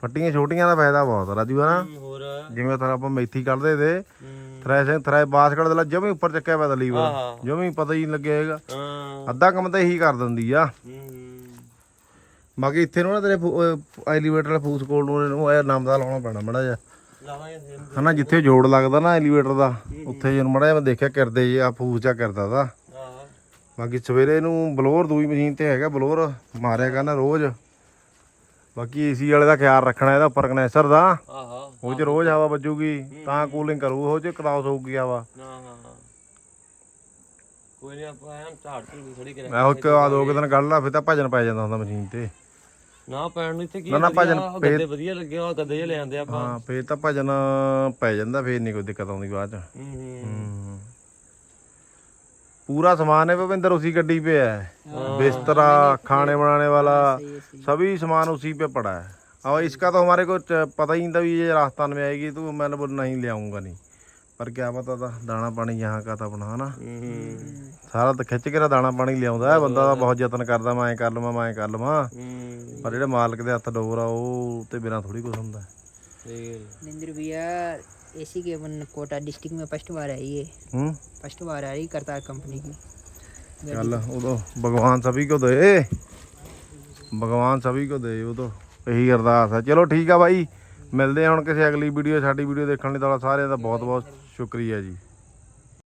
ਫੱਟੀਆਂ ਛੋਟੀਆਂ ਦਾ ਫਾਇਦਾ ਬਹੁਤ ਆ ਰਾਜੂ ਹਨਾ? ਹੋਰ? ਜਿਵੇਂ ਤਾਂ ਆਪਾਂ ਮੇਥੀ ਕੱਢਦੇ ਤੇ ਹੂੰ। ਥ੍ਰੈਸ਼ਰ ਥ੍ਰੈ ਬਾਸਕਟ ਦੇ ਲਾ ਜਮੀ ਉੱਪਰ ਚੱਕਿਆ ਪਿਆ ਤਾਂ ਲੀਵਰ। ਜਮੀ ਪਤਾ ਹੀ ਨਹੀਂ ਹਾਂ। ਅੱਧਾ ਕੰਮ ਤਾਂ ਇਹੀ ਕਰ ਦਿੰਦੀ ਆ। ਬਾਕੀ ਇੱਥੇ ਨੂੰ ਨਾ ਤੇਰੇ ਐਲੀਵੇਟਰ ਵਾਲੇ ਫੂਸ ਕੋਲ ਨੂੰ ਇਹਨੂੰ ਇਹ ਨਾਮ ਦਾ ਲਾਉਣਾ ਪੈਣਾ ਮੜਾ ਫਿਰ। ਹਨਾ ਜਿੱਥੇ ਜੋੜ ਲੱਗਦਾ ਨਾ ਐਲੀਵੇਟਰ ਦਾ ਉੱਥੇ ਜਿਹਨੂੰ ਮੜਾ ਮੈਂ ਦੇਖਿਆ ਕਰਦੇ ਜੇ ਆ ਫੂਸ ਜਾ ਕਰਦਾ ਦਾ। ਆਹ। ਬਾਕੀ ਸਵੇਰੇ ਇਹਨੂੰ ਬਲੋਰ ਦੂਈ ਮਸ਼ੀਨ ਤੇ ਹੈਗਾ ਬਲੋਰ ਮਾਰਿਆ ਕਰਨਾ ਰੋਜ਼। ਬਾਕੀ ਏਸੀ ਵਾਲੇ ਦਾ ਖਿਆਲ ਰੱਖਣਾ ਇਹਦਾ ਉੱਪਰ ਕਨੈਸਰ ਦਾ। ਆਹਾ। ਉਹ ਚ ਰੋਜ਼ ਹਵਾ ਵੱਜੂਗੀ ਤਾਂ ਕੂਲਿੰਗ ਕਰੂ ਉਹ ਚ ਕਰਾਸ ਹੋਊਗੀ ਹਵਾ। ਨਾ ਹਾਂ ਹਾਂ ਕੋਈ ਨਹੀਂ ਆਪਾਂ ਐਂ ਝਾੜ ਝੂੜ ਥੋੜੀ ਕਰਿਆ ਮੈਂ ਇੱਕ ਆ ਦੋ ਕੁ ਦਿਨ ਕੱਢ ਲਾ ਫਿਰ ਤਾਂ ਭਜਨ ਪੈ ਜਾਂਦਾ ਹੁੰਦਾ ਮਸ਼ੀਨ ਤੇ। ਨਾ ਪੈਣ ਨੂੰ ਇੱਥੇ ਕੀ ਨਾ, ਨਾ, ਵਧੀਆ, ਭਜਨ ਆਹ ਗੱਦੇ ਵਧੀਆ ਲੱਗੇ ਆ ਗੱਦੇ ਜਿਹੇ ਲੈ ਆਂਦੇ ਆਪਾਂ ਹਾਂ ਫੇਰ ਤਾਂ ਭਜਨ ਪੈ ਜਾਂਦਾ ਫੇਰ ਨਹੀਂ ਕੋਈ ਦਿੱਕਤ ਆਉਂਦੀ ਬਾਅਦ ਚ ਹੂੰ ਹੂੰ ਹਮ। पूरा सामान है भूपेंद्र उसी गड्डी पे है बिस्तरा खाने बनाने वाला सभी सामान उसी पे पड़ा है और इसका तो हमारे को च- पता ही नहीं था भी ये राजस्थान में आएगी तो मैंने बोला नहीं ले आऊंगा नहीं पर क्या पता था दाना पानी यहाँ का था अपना है ना ਹੂੰ ਸਾਰਾ ਤਾਂ ਖਿੱਚ ਕੇ ਤਾਂ ਦਾਣਾ ਪਾਣੀ ਲਿਆਉਂਦਾ ਹੈ ਬੰਦਾ ਤਾਂ ਬਹੁਤ ਯਤਨ ਕਰਦਾ ਮੈਂ ਐਂ ਕਰ ਲਵਾਂ ਮੈਂ ਐਂ ਕਰ ਲਵਾਂ ਹੂੰ ਪਰ ਜਿਹੜੇ ਮਾਲਕ ਦੇ ਹੱਥ ਡੋਰ ਆ ਉਹ ਤੇ ਬਿਨਾ ਥੋੜੀ ਕੁਝ ਹੁੰਦਾ ਸਹੀ ਗੱਲ नरेंद्र भैया एसी के वन कोटा डिस्ट्रिक्ट में फर्स्ट बार आई है ਹੂੰ फर्स्ट बार आ रही करतार कंपनी की ਚੱਲ ਉਦੋਂ ਭਗਵਾਨ ਸਭੀ ਕੋ ਦੇ ਭਗਵਾਨ ਸਭੀ ਕੋ ਦੇ ਉਦੋਂ ਇਹੀ ਅਰਦਾਸ ਹੈ ਚਲੋ ਠੀਕ ਆ ਬਾਈ ਮਿਲਦੇ ਹਾਂ ਹੁਣ ਕਿਸੇ ਅਗਲੀ ਵੀਡੀਓ ਸਾਡੀ ਵੀਡੀਓ ਦੇਖਣ ਲਈ ਤੁਹਾਡਾ ਸਾਰਿਆਂ ਦਾ ਬਹੁਤ ਬਹੁਤ ਸ਼ੁਕਰੀਆ ਜੀ